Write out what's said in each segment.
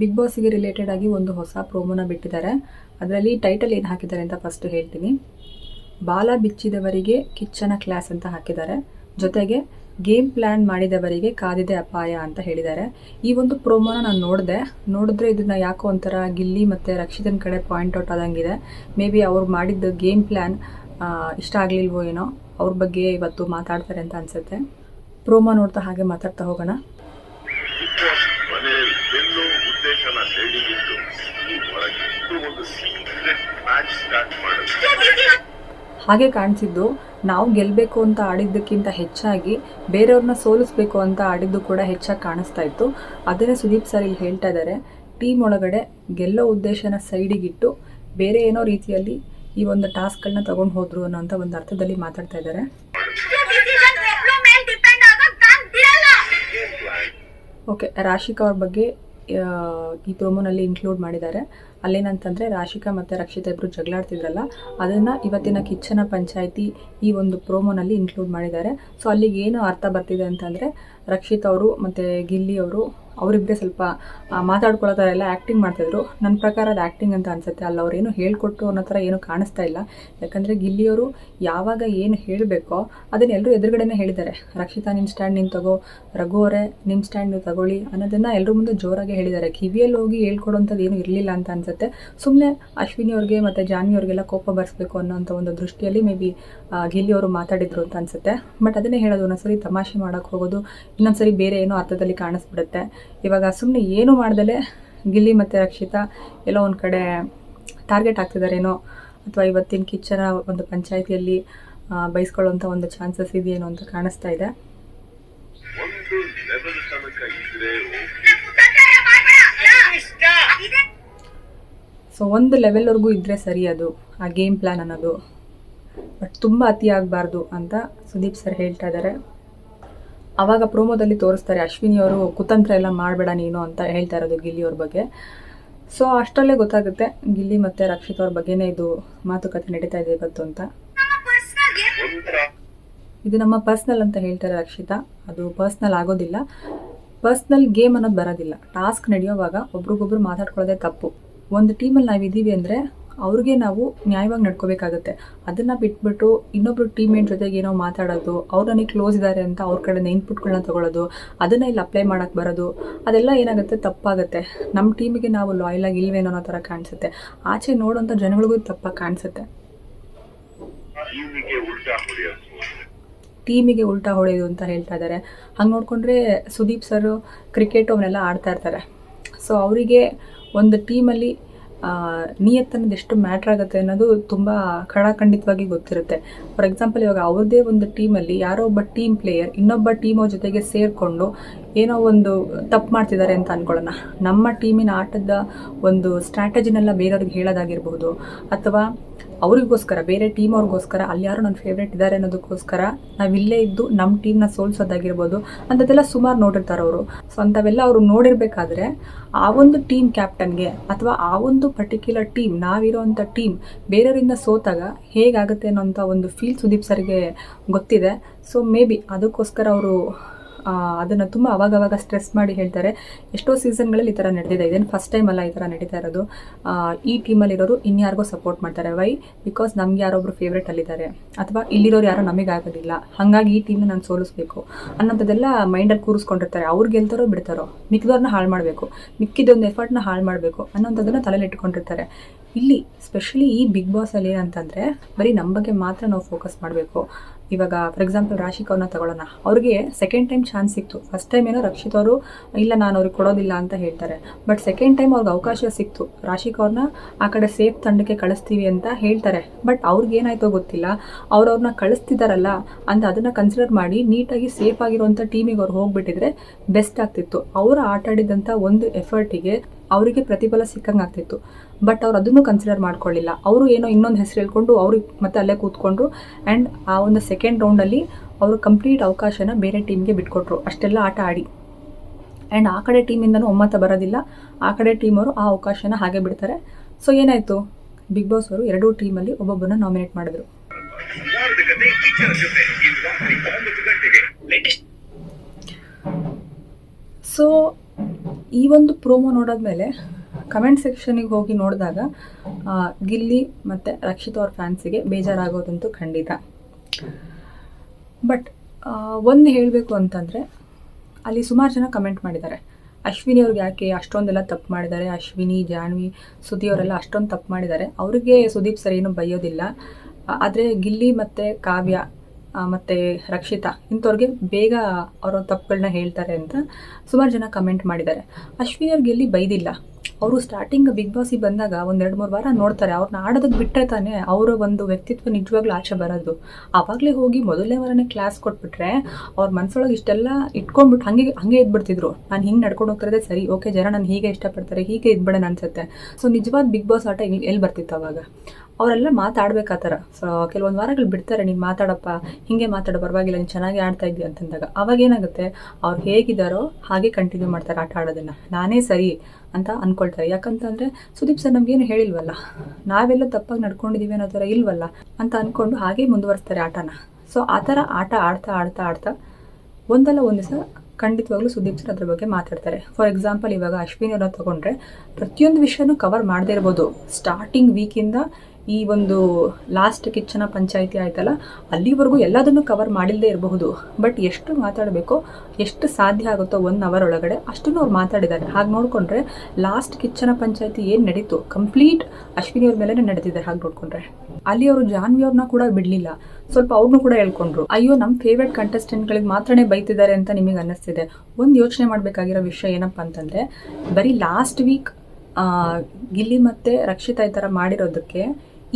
Big ಬಾಸ್ಗೆ related ಆಗಿ ಒಂದು ಹೊಸ ಪ್ರೋಮೋನ ಬಿಟ್ಟಿದ್ದಾರೆ. ಅದರಲ್ಲಿ ಟೈಟಲ್ ಏನು ಹಾಕಿದ್ದಾರೆ ಅಂತ ಫಸ್ಟ್ ಹೇಳ್ತೀನಿ. ಬಾಲ ಬಿಚ್ಚಿದವರಿಗೆ ಕಿಚ್ಚನ ಕ್ಲಾಸ್ ಅಂತ ಹಾಕಿದ್ದಾರೆ. ಜೊತೆಗೆ ಗೇಮ್ ಪ್ಲ್ಯಾನ್ ಮಾಡಿದವರಿಗೆ ಕಾದಿದೆ ಅಪಾಯ ಅಂತ ಹೇಳಿದ್ದಾರೆ. ಈ ಒಂದು ಪ್ರೋಮೋನ ನಾನು ನೋಡಿದೆ. ನೋಡಿದ್ರೆ ಇದನ್ನ ಯಾಕೋ ಒಂಥರ ಗಿಲ್ಲಿ ಮತ್ತು ರಕ್ಷಿತನ ಕಡೆ ಪಾಯಿಂಟ್ ಔಟ್ ಆದಂಗಿದೆ. ಮೇ ಬಿ ಅವ್ರು ಮಾಡಿದ್ದ ಗೇಮ್ ಪ್ಲ್ಯಾನ್ ಇಷ್ಟ ಆಗಲಿಲ್ವೋ ಏನೋ, ಅವ್ರ ಬಗ್ಗೆ ಇವತ್ತು ಮಾತಾಡ್ತಾರೆ ಅಂತ ಅನಿಸುತ್ತೆ. ಪ್ರೋಮೋ ನೋಡ್ತಾ ಹಾಗೆ ಮಾತಾಡ್ತಾ ಹೋಗೋಣ. ಹಾಗೆ ಕಾಣಿಸಿದ್ದು ನಾವು ಗೆಲ್ಲಬೇಕು ಅಂತ ಆಡಿದ್ದಕ್ಕಿಂತ ಹೆಚ್ಚಾಗಿ ಬೇರೆಯವ್ರನ್ನ ಸೋಲಿಸ್ಬೇಕು ಅಂತ ಆಡಿದ್ದು ಕೂಡ ಹೆಚ್ಚಾಗಿ ಕಾಣಿಸ್ತಾ ಇತ್ತು. ಅದನ್ನೇ ಸುದೀಪ್ ಸರ್ ಇಲ್ಲಿ ಹೇಳ್ತಾ ಇದ್ದಾರೆ, ಟೀಮ್ ಒಳಗಡೆ ಗೆಲ್ಲೋ ಉದ್ದೇಶನ ಸೈಡಿಗಿಟ್ಟು ಬೇರೆ ಏನೋ ರೀತಿಯಲ್ಲಿ ಈ ಒಂದು ಟಾಸ್ಕ್ಗಳನ್ನ ತಗೊಂಡು ಹೋದ್ರು ಅನ್ನೋಂಥ ಒಂದು ಅರ್ಥದಲ್ಲಿ ಮಾತಾಡ್ತಾ ಇದ್ದಾರೆ. ಓಕೆ ರಾಶಿಕ್ ಅವ್ರ ಬಗ್ಗೆ ಈ ಪ್ರೋಮೋನಲ್ಲಿ ಇನ್ಕ್ಲೂಡ್ ಮಾಡಿದ್ದಾರೆ. ಅಲ್ಲೇನಂತಂದರೆ ರಾಶಿಕಾ ಮತ್ತು ರಕ್ಷಿತಾ ಇಬ್ಬರು ಜಗಳಾಡ್ತಿದ್ರಲ್ಲ ಅದನ್ನು ಇವತ್ತಿನ ಕಿಚ್ಚನ ಪಂಚಾಯಿತಿ ಈ ಒಂದು ಪ್ರೋಮೋನಲ್ಲಿ ಇನ್ಕ್ಲೂಡ್ ಮಾಡಿದ್ದಾರೆ. ಸೊ ಅಲ್ಲಿಗೆ ಏನು ಅರ್ಥ ಬರ್ತಿದೆ ಅಂತಂದರೆ ರಕ್ಷಿತ್ ಅವರು ಮತ್ತು ಗಿಲ್ಲಿ ಅವರು ಅವರಿಬ್ಬರೇ ಸ್ವಲ್ಪ ಮಾತಾಡ್ಕೊಳ್ಳೋ ಥರ ಎಲ್ಲ ಆ್ಯಕ್ಟಿಂಗ್ ಮಾಡ್ತಾಯಿದ್ರು. ನನ್ನ ಪ್ರಕಾರ ಅದು ಆ್ಯಕ್ಟಿಂಗ್ ಅಂತ ಅನಿಸುತ್ತೆ. ಅಲ್ಲಿ ಅವ್ರೇನು ಹೇಳ್ಕೊಟ್ಟು ಅನ್ನೋ ಥರ ಏನು ಕಾಣಿಸ್ತಾ ಇಲ್ಲ. ಯಾಕಂದರೆ ಗಿಲ್ಲಿಯವರು ಯಾವಾಗ ಏನು ಹೇಳಬೇಕೋ ಅದನ್ನು ಎಲ್ಲರೂ ಎದುರುಗಡೆನೇ ಹೇಳಿದ್ದಾರೆ. ರಕ್ಷಿತಾ ನಿಮ್ಮ ಸ್ಟ್ಯಾಂಡ್ ನೀನು ತಗೋ. ರಘು ಅವರೇ ನಿಮ್ಮ ಸ್ಟ್ಯಾಂಡ್ ನೀವು ತಗೊಳ್ಳಿ ಅನ್ನೋದನ್ನು ಎಲ್ಲರೂ ಮುಂದೆ ಜೋರಾಗಿ ಹೇಳಿದ್ದಾರೆ. ಕಿವಿಯಲ್ಲಿ ಹೋಗಿ ಹೇಳ್ಕೊಡೋಂಥದ್ದು ಏನು ಇರಲಿಲ್ಲ ಅಂತ ಅನಿಸುತ್ತೆ. ಸುಮ್ಮನೆ ಅಶ್ವಿನಿ ಅವ್ರಿಗೆ ಮತ್ತು ಜಾನ್ವಿ ಅವ್ರಿಗೆಲ್ಲ ಕೋಪ ಬರೆಸ್ಬೇಕು ಅನ್ನೋಂಥ ಒಂದು ದೃಷ್ಟಿಯಲ್ಲಿ ಮೇ ಬಿ ಗಿಲ್ಲಿ ಅವರು ಮಾತಾಡಿದ್ರು ಅಂತ ಅನಿಸುತ್ತೆ. ಬಟ್ ಅದನ್ನೇ ಹೇಳೋದು ಒಂದೊಂದ್ಸರಿ ತಮಾಷೆ ಮಾಡೋಕ್ಕೆ ಹೋಗೋದು, ಇನ್ನೊಂದ್ಸರಿ ಬೇರೆ ಏನೋ ಅರ್ಥದಲ್ಲಿ ಕಾಣಿಸ್ಬಿಡುತ್ತೆ. ಇವಾಗ ಸುಮ್ಮನೆ ಏನು ಮಾಡ್ದಲೆ? ಗಿಲ್ಲಿ ಮತ್ತು ರಕ್ಷಿತಾ ಎಲ್ಲೋ ಒಂದು ಕಡೆ ಟಾರ್ಗೆಟ್ ಆಗ್ತಿದ್ದಾರೇನೋ ಅಥವಾ ಇವತ್ತಿನ ಕಿಚ್ಚನ ಒಂದು ಪಂಚಾಯಿತಿಯಲ್ಲಿ ಬಯಸ್ಕೊಳ್ಳೋಂಥ ಒಂದು ಚಾನ್ಸಸ್ ಇದೆಯೇನೋ ಅಂತ ಕಾಣಿಸ್ತಾ ಇದೆ. ಸೊ ಒಂದು ಲೆವೆಲ್ವರೆಗೂ ಇದ್ದರೆ ಸರಿ ಅದು, ಆ ಗೇಮ್ ಪ್ಲ್ಯಾನ್ ಅನ್ನೋದು. ಬಟ್ ತುಂಬ ಅತಿ ಆಗಬಾರ್ದು ಅಂತ ಸುದೀಪ್ ಸರ್ ಹೇಳ್ತಾ ಇದ್ದಾರೆ ಆವಾಗ ಪ್ರೋಮೋದಲ್ಲಿ ತೋರಿಸ್ತಾರೆ, ಅಶ್ವಿನಿ ಅವರು, ಕುತಂತ್ರ ಎಲ್ಲ ಮಾಡಬೇಡ ನೀನು ಅಂತ ಹೇಳ್ತಾ ಇರೋದು ಗಿಲ್ಲಿ ಅವ್ರ ಬಗ್ಗೆ. ಸೊ ಅಷ್ಟರಲ್ಲೇ ಗೊತ್ತಾಗುತ್ತೆ, ಗಿಲ್ಲಿ ಮತ್ತು ರಕ್ಷಿತ್ ಅವ್ರ ಬಗ್ಗೆನೇ ಇದು ಮಾತುಕತೆ ನಡೀತಾ ಇದೆ ಇವತ್ತು ಅಂತ. ಇದು ನಮ್ಮ ಪರ್ಸ್ನಲ್ ಅಂತ ಹೇಳ್ತಾರೆ ರಕ್ಷಿತಾ. ಅದು ಪರ್ಸ್ನಲ್ ಆಗೋದಿಲ್ಲ. ಪರ್ಸ್ನಲ್ ಗೇಮ್ ಅನ್ನೋದು ಬರೋದಿಲ್ಲ. ಟಾಸ್ಕ್ ನಡೆಯೋವಾಗ ಒಬ್ರಿಗೊಬ್ರು ಮಾತಾಡ್ಕೊಳ್ಳೋದೇ ತಪ್ಪು. ಒಂದು ಟೀಮಲ್ಲಿ ನಾವಿದ್ದೀವಿ ಅಂದರೆ ಅವ್ರಿಗೆ ನಾವು ನ್ಯಾಯವಾಗಿ ನಡ್ಕೋಬೇಕಾಗುತ್ತೆ. ಅದನ್ನು ಬಿಟ್ಬಿಟ್ಟು ಇನ್ನೊಬ್ರು ಮೇಟ್ ಜೊತೆಗೆ ಏನೋ ಮಾತಾಡೋದು ಅವ್ರು ನನಗೆ ಕ್ಲೋಸ್ ಇದ್ದಾರೆ ಅಂತ ಅವ್ರ ಕಡೆಯಿಂದ ಇನ್ಪುಟ್ಗಳನ್ನ ತಗೊಳ್ಳೋದು ಅದನ್ನ ಇಲ್ಲಿ ಅಪ್ಲೈ ಮಾಡೋಕ್ಕೆ ಬರೋದು ಅದೆಲ್ಲ ಏನಾಗುತ್ತೆ ತಪ್ಪಾಗುತ್ತೆ. ನಮ್ಮ ಟೀಮಿಗೆ ನಾವು ಲಾಯಲ್ ಆಗಿ ಇಲ್ವೇನೋ ಅನ್ನೋ ಥರ ಕಾಣಿಸುತ್ತೆ. ಆಚೆ ನೋಡೋಂಥ ಜನಗಳಿಗೂ ತಪ್ಪಾಗಿ ಕಾಣಿಸುತ್ತೆ. ಟೀಮಿಗೆ ಉಲ್ಟಾ ಹೊಡೆಯೋದು ಟೀಮಿಗೆ ಉಲ್ಟಾ ಹೊಡೆಯೋದು ಅಂತ ಹೇಳ್ತಾ ಇದ್ದಾರೆ ಹಂಗೆ ನೋಡಿಕೊಂಡ್ರೆ ಸುದೀಪ್ ಸರ್ ಕ್ರಿಕೆಟ್ ಅವನ್ನೆಲ್ಲ ಆಡ್ತಾ ಇರ್ತಾರೆ. ಸೊ ಅವರಿಗೆ ಒಂದು ಟೀಮಲ್ಲಿ ನಿಯತ್ತನ್ನೋದು ಎಷ್ಟು ಮ್ಯಾಟ್ರ್ ಆಗುತ್ತೆ ಅನ್ನೋದು ತುಂಬ ಖಡಾಖಂಡಿತವಾಗಿ ಗೊತ್ತಿರುತ್ತೆ. ಫಾರ್ ಎಕ್ಸಾಂಪಲ್ ಇವಾಗ ಅವ್ರದ್ದೇ ಒಂದು ಟೀಮಲ್ಲಿ ಯಾರೋ ಒಬ್ಬ ಟೀಮ್ ಪ್ಲೇಯರ್ ಇನ್ನೊಬ್ಬ ಟೀಮ್ ಜೊತೆಗೆ ಸೇರಿಕೊಂಡು ಏನೋ ಒಂದು ತಪ್ಪು ಮಾಡ್ತಿದ್ದಾರೆ ಅಂತ ಅನ್ಕೊಳ್ಳೋಣ. ನಮ್ಮ ಟೀಮಿನ ಆಟದ ಒಂದು ಸ್ಟ್ರಾಟಜಿನೆಲ್ಲ ಬೇರೆಯವ್ರಿಗೆ ಹೇಳೋದಾಗಿರ್ಬೋದು, ಅಥವಾ ಅವರಿಗೋಸ್ಕರ, ಬೇರೆ ಟೀಮ್ ಅವ್ರಿಗೋಸ್ಕರ, ಅಲ್ಲಿ ಯಾರು ನನ್ನ ಫೇವ್ರೇಟ್ ಇದ್ದಾರೆ ಅನ್ನೋದಕ್ಕೋಸ್ಕರ ನಾವಿಲ್ಲೇ ಇದ್ದು ನಮ್ಮ ಟೀಮ್ನ ಸೋಲ್ಸೋದಾಗಿರ್ಬೋದು, ಅಂಥದ್ದೆಲ್ಲ ಸುಮಾರು ನೋಡಿರ್ತಾರೆ ಅವರು. ಸೊ ಅಂಥವೆಲ್ಲ ಅವರು ನೋಡಿರ್ಬೇಕಾದ್ರೆ ಆ ಒಂದು ಟೀಮ್ ಕ್ಯಾಪ್ಟನ್ಗೆ ಅಥವಾ ಆ ಒಂದು ಪರ್ಟಿಕ್ಯುಲರ್ ಟೀಮ್ ನಾವಿರೋವಂಥ ಟೀಮ್ ಬೇರೆಯವರಿಂದ ಸೋತಾಗ ಹೇಗಾಗುತ್ತೆ ಅನ್ನೋಂಥ ಒಂದು ಫೀಲ್ ಸುದೀಪ್ ಸರ್ಗೆ ಗೊತ್ತಿದೆ. ಸೊ ಮೇ ಬಿ ಅದಕ್ಕೋಸ್ಕರ ಅವರು ಅದನ್ನು ತುಂಬ ಅವಾಗವಾಗ ಸ್ಟ್ರೆಸ್ ಮಾಡಿ ಹೇಳ್ತಾರೆ. ಎಷ್ಟೋ ಸೀಸನ್ಗಳಲ್ಲಿ ಈ ಥರ ನಡೆದಿದೆ. ಇದೇನು ಫಸ್ಟ್ ಟೈಮ್ ಅಲ್ಲ ಈ ಥರ ನಡೀತಾ ಇರೋದು. ಈ ಟೀಮಲ್ಲಿರೋರು ಇನ್ಯಾರಿಗೋ ಸಪೋರ್ಟ್ ಮಾಡ್ತಾರೆ. ವೈ ಬಿಕಾಸ್ ನಮ್ಗೆ ಯಾರೊಬ್ರು ಫೇವ್ರೇಟ್ ಅಲ್ಲಿದ್ದಾರೆ. ಅಥವಾ ಇಲ್ಲಿರೋರು ಯಾರೋ ನಮಗೆ ಆಗೋದಿಲ್ಲ. ಹಾಗಾಗಿ ಈ ಟೀಮ್ನ ನಾನು ಸೋಲಿಸ್ಬೇಕು. ಅನ್ನೋಂಥದ್ದೆಲ್ಲ ಮೈಂಡಲ್ಲಿ ಕೂರಿಸ್ಕೊಂಡಿರ್ತಾರೆ. ಅವ್ರು ಗೆಲ್ತಾರೋ ಬಿಡ್ತಾರೋ? ಮಿಕ್ಕಿದವ್ರನ್ನ ಹಾಳು ಮಾಡಬೇಕು. ಮಿಕ್ಕಿದೊಂದು ಎಫರ್ಟ್ನ ಹಾಳು ಮಾಡಬೇಕು ಅನ್ನೋಂಥದ್ದನ್ನು ತಲೆಯಲ್ಲಿ ಇಟ್ಕೊಂಡಿರ್ತಾರೆ. ಇಲ್ಲಿ ಸ್ಪೆಷಲಿ ಈ ಬಿಗ್ ಬಾಸಲ್ಲಿ ಏನಂತಂದರೆ, ಬರೀ ನಮ್ಮ ಬಗ್ಗೆ ಮಾತ್ರ ನಾವು ಫೋಕಸ್ ಮಾಡಬೇಕು. ಇವಾಗ ಫಾರ್ ಎಕ್ಸಾಂಪಲ್ ರಾಶಿಕ್ ಅವ್ರನ್ನ ತಗೊಳ್ಳೋಣ. ಅವ್ರಿಗೆ ಸೆಕೆಂಡ್ ಟೈಮ್ ಚಾನ್ಸ್ ಸಿಕ್ತು. ಫಸ್ಟ್ ಟೈಮ್ ಏನೋ ರಕ್ಷಿತ್ ಅವರು ಇಲ್ಲ ನಾನು ಅವ್ರಿಗೆ ಕೊಡೋದಿಲ್ಲ ಅಂತ ಹೇಳ್ತಾರೆ. ಬಟ್ ಸೆಕೆಂಡ್ ಟೈಮ್ ಅವ್ರಿಗೆ ಅವಕಾಶ ಸಿಕ್ತು. ರಾಶಿಕ್ ಅವ್ರನ್ನ ಆ ಕಡೆ ಸೇಫ್ ತಂಡಕ್ಕೆ ಕಳಿಸ್ತೀವಿ ಅಂತ ಹೇಳ್ತಾರೆ. ಬಟ್ ಅವ್ರಿಗೆ ಏನಾಯ್ತೋ ಗೊತ್ತಿಲ್ಲ. ಅವ್ರು ಅವ್ರನ್ನ ಕಳಿಸ್ತಿದ್ದಾರಲ್ಲ ಅಂತ ಅದನ್ನು ಕನ್ಸಿಡರ್ ಮಾಡಿ ನೀಟಾಗಿ ಸೇಫ್ ಆಗಿರುವಂಥ ಟೀಮಿಗೆ ಅವ್ರು ಹೋಗ್ಬಿಟ್ಟಿದ್ರೆ ಬೆಸ್ಟ್ ಆಗ್ತಿತ್ತು. ಅವರು ಆಟ ಆಡಿದಂಥ ಒಂದು ಎಫರ್ಟಿಗೆ ಅವರಿಗೆ ಪ್ರತಿಫಲ ಸಿಕ್ಕಂಗೆ ಆಗ್ತಿತ್ತು ಬಟ್ ಅವ್ರು ಅದನ್ನು ಕನ್ಸಿಡರ್ ಮಾಡ್ಕೊಳ್ಳಿಲ್ಲ. ಅವರು ಏನೋ ಇನ್ನೊಂದು ಹೆಸರು ಹೇಳ್ಕೊಂಡು ಅವ್ರಿಗೆ ಮತ್ತೆ ಅಲ್ಲೇ ಕೂತ್ಕೊಂಡ್ರು. ಆ್ಯಂಡ್ ಆ ಒಂದು ಸೆಕೆಂಡ್ ರೌಂಡಲ್ಲಿ ಅವರು ಕಂಪ್ಲೀಟ್ ಅವಕಾಶನ ಬೇರೆ ಟೀಮ್ಗೆ ಬಿಟ್ಕೊಟ್ರು. ಅಷ್ಟೆಲ್ಲ ಆಟ ಆಡಿ. ಆ್ಯಂಡ್ ಆ ಕಡೆ ಟೀಮಿಂದನೂ ಒಮ್ಮತ ಬರೋದಿಲ್ಲ. ಆ ಕಡೆ ಟೀಮವರು ಆ ಅವಕಾಶನ ಹಾಗೆ ಬಿಡ್ತಾರೆ. ಸೊ ಏನಾಯಿತು? ಬಿಗ್ ಬಾಸ್ ಅವರು ಎರಡೂ ಟೀಮಲ್ಲಿ ಒಬ್ಬೊಬ್ಬರನ್ನ ನಾಮಿನೇಟ್ ಮಾಡಿದ್ರು. ಸೊ ಈ ಒಂದು ಪ್ರೋಮೋ ನೋಡಾದ್ಮೇಲೆ ಕಮೆಂಟ್ ಸೆಕ್ಷನಿಗೆ ಹೋಗಿ ನೋಡಿದಾಗ ಗಿಲ್ಲಿ ಮತ್ತು ರಕ್ಷಿತ್ ಅವ್ರ ಫ್ಯಾನ್ಸಿಗೆ ಬೇಜಾರಾಗೋದಂತೂ ಖಂಡಿತ. ಬಟ್ ಒಂದು ಹೇಳಬೇಕು ಅಂತಂದರೆ, ಅಲ್ಲಿ ಸುಮಾರು ಜನ ಕಮೆಂಟ್ ಮಾಡಿದ್ದಾರೆ. ಅಶ್ವಿನಿ ಅವ್ರಿಗೆ ಯಾಕೆ ಅಷ್ಟೊಂದೆಲ್ಲ ತಪ್ಪು ಮಾಡಿದ್ದಾರೆ? ಅಶ್ವಿನಿ, ಜಾನ್ವಿ ಸುದಿ ಅವರೆಲ್ಲ ಅಷ್ಟೊಂದು ತಪ್ಪು ಮಾಡಿದ್ದಾರೆ. ಅವ್ರಿಗೆ ಸುದೀಪ್ ಸರ್ ಏನು ಬೈಯೋದಿಲ್ಲ. ಆದರೆ ಗಿಲ್ಲಿ ಮತ್ತು ಕಾವ್ಯ ಮತ್ತೆ ರಕ್ಷಿತಾ, ಇಂಥವ್ರಿಗೆ ಬೇಗ ಅವರ ತಪ್ಪುಗಳನ್ನ ಹೇಳ್ತಾರೆ ಅಂತ ಸುಮಾರು ಜನ ಕಮೆಂಟ್ ಮಾಡಿದ್ದಾರೆ. ಅಶ್ವಿನಿ ಅವ್ರಿಗೆ ಎಲ್ಲಿ ಬೈದಿಲ್ಲ. ಅವರು ಸ್ಟಾರ್ಟಿಂಗ್ ಬಿಗ್ ಬಾಸಿಗೆ ಬಂದಾಗ ಒಂದು ಎರಡು ಮೂರು ವಾರ ನೋಡ್ತಾರೆ. ಅವ್ರನ್ನ ಆಡೋದಕ್ಕೆ ಬಿಟ್ಟರೆ ತಾನೇ ಅವರ ಒಂದು ವ್ಯಕ್ತಿತ್ವ ನಿಜವಾಗ್ಲೂ ಆಚೆ ಬರೋದು. ಆವಾಗಲೇ ಹೋಗಿ ಮೊದಲನೇ ವಾರನೇ ಕ್ಲಾಸ್ ಕೊಟ್ಬಿಟ್ರೆ ಅವ್ರ ಮನಸ್ಸೊಳಗೆ ಇಷ್ಟೆಲ್ಲ ಇಟ್ಕೊಂಡ್ಬಿಟ್ಟು ಹಂಗೆ ಹಂಗೆ ಇದ್ಬಿಡ್ತಿದ್ರು. ನಾನು ಹಿಂಗೆ ನಡ್ಕೊಂಡು ಹೋಗ್ತಿರೋದೇ ಸರಿ, ಓಕೆ ಜನ ನಾನು ಹೀಗೆ ಇಷ್ಟಪಡ್ತಾರೆ, ಹೀಗೆ ಇದ್ಬಿಡೋಣ ಅನ್ಸುತ್ತೆ. ಸೊ ನಿಜವಾದ ಬಿಗ್ ಬಾಸ್ ಆಟ ಎಲ್ಲಿ ಬರ್ತಿತ್ತು ಅವಾಗ? ಅವರೆಲ್ಲ ಮಾತಾಡ್ಬೇಕು ಆ ಥರ. ಸೊ ಕೆಲವೊಂದು ವಾರಗಳು ಬಿಡ್ತಾರೆ, ನೀನು ಮಾತಾಡಪ್ಪ, ಹಿಂಗೆ ಮಾತಾಡೋ, ಪರವಾಗಿಲ್ಲ, ನೀನು ಚೆನ್ನಾಗಿ ಆಡ್ತಾ ಇದ್ದೀಯ ಅಂತಂದಾಗ. ಅವಾಗ ಏನಾಗುತ್ತೆ, ಅವ್ರು ಹೇಗಿದ್ದಾರೋ ಹಾಗೆ ಕಂಟಿನ್ಯೂ ಮಾಡ್ತಾರೆ ಆಟ ಆಡೋದನ್ನ. ನಾನೇ ಸರಿ ಅಂತ ಅಂದ್ಕೊಳ್ತಾರೆ ಯಾಕಂತಂದ್ರೆ, ಸುದೀಪ್ ಸರ್ ನಮಗೇನು ಹೇಳಿಲ್ವಲ್ಲ? ನಾವೆಲ್ಲ ತಪ್ಪಾಗಿ ನಡ್ಕೊಂಡಿದೀವಿ ಅನ್ನೋ ಥರ ಇಲ್ವಲ್ಲ? ಅಂತ ಅನ್ಕೊಂಡು ಹಾಗೆ ಮುಂದುವರಿಸ್ತಾರೆ ಆಟನ. ಸೊ ಆ ಥರ ಆಟ ಆಡ್ತಾ ಆಡ್ತಾ ಆಡ್ತಾ ಒಂದಲ್ಲ ಒಂದು ದಿವಸ ಖಂಡಿತವಾಗ್ಲೂ ಸುದೀಪ್ ಸರ್ ಅದ್ರ ಬಗ್ಗೆ ಮಾತಾಡ್ತಾರೆ. ಫಾರ್ ಎಕ್ಸಾಂಪಲ್ ಇವಾಗ ಅಶ್ವಿನಿ ಅವ್ರನ್ನ ತಗೊಂಡ್ರೆ ಪ್ರತಿಯೊಂದು ವಿಷಯನೂ ಕವರ್ ಮಾಡದೇ ಇರ್ಬೋದು. ಸ್ಟಾರ್ಟಿಂಗ್ ವೀಕಿಂದ ಈ ಒಂದು ಲಾಸ್ಟ್ ಕಿಚ್ಚನ ಪಂಚಾಯಿತಿ ಆಯ್ತಲ್ಲ, ಅಲ್ಲಿವರೆಗೂ ಎಲ್ಲದನ್ನು ಕವರ್ ಮಾಡಿಲ್ಲದೆ ಇರಬಹುದು. ಬಟ್ ಎಷ್ಟು ಮಾತಾಡಬೇಕೋ, ಎಷ್ಟು ಸಾಧ್ಯ ಆಗುತ್ತೋ ಒನ್ ಅವರ್ ಒಳಗಡೆ ಅಷ್ಟನ್ನು ಅವ್ರು ಮಾತಾಡಿದ್ದಾರೆ. ಹಾಗೆ ನೋಡಿಕೊಂಡ್ರೆ ಲಾಸ್ಟ್ ಕಿಚ್ಚನ ಪಂಚಾಯಿತಿ ಏನು ನಡೀತು? ಕಂಪ್ಲೀಟ್ ಅಶ್ವಿನಿ ಅವ್ರ ಮೇಲೆ ನಡೆದಿದೆ ಹಾಗೆ ನೋಡಿಕೊಂಡ್ರೆ. ಅಲ್ಲಿ ಅವರು ಜಾನ್ವಿ ಅವ್ರನ್ನ ಕೂಡ ಬಿಡಲಿಲ್ಲ. ಸ್ವಲ್ಪ ಅವ್ರನ್ನೂ ಕೂಡ ಹೇಳ್ಕೊಂಡ್ರು. ಅಯ್ಯೋ ನಮ್ಮ ಫೇವ್ರೆಟ್ ಕಂಟೆಸ್ಟೆಂಟ್ಗಳಿಗೆ ಮಾತ್ರನೇ ಬೈತಿದ್ದಾರೆ ಅಂತ ನಿಮಗೆ ಅನ್ನಿಸ್ತಿದೆ. ಒಂದು ಯೋಚನೆ ಮಾಡಬೇಕಾಗಿರೋ ವಿಷಯ ಏನಪ್ಪ ಅಂತಂದರೆ, ಬರೀ ಲಾಸ್ಟ್ ವೀಕ್ ಗಿಲ್ಲಿ ಮತ್ತು ರಕ್ಷಿತಾ ಈ ಥರ ಮಾಡಿರೋದಕ್ಕೆ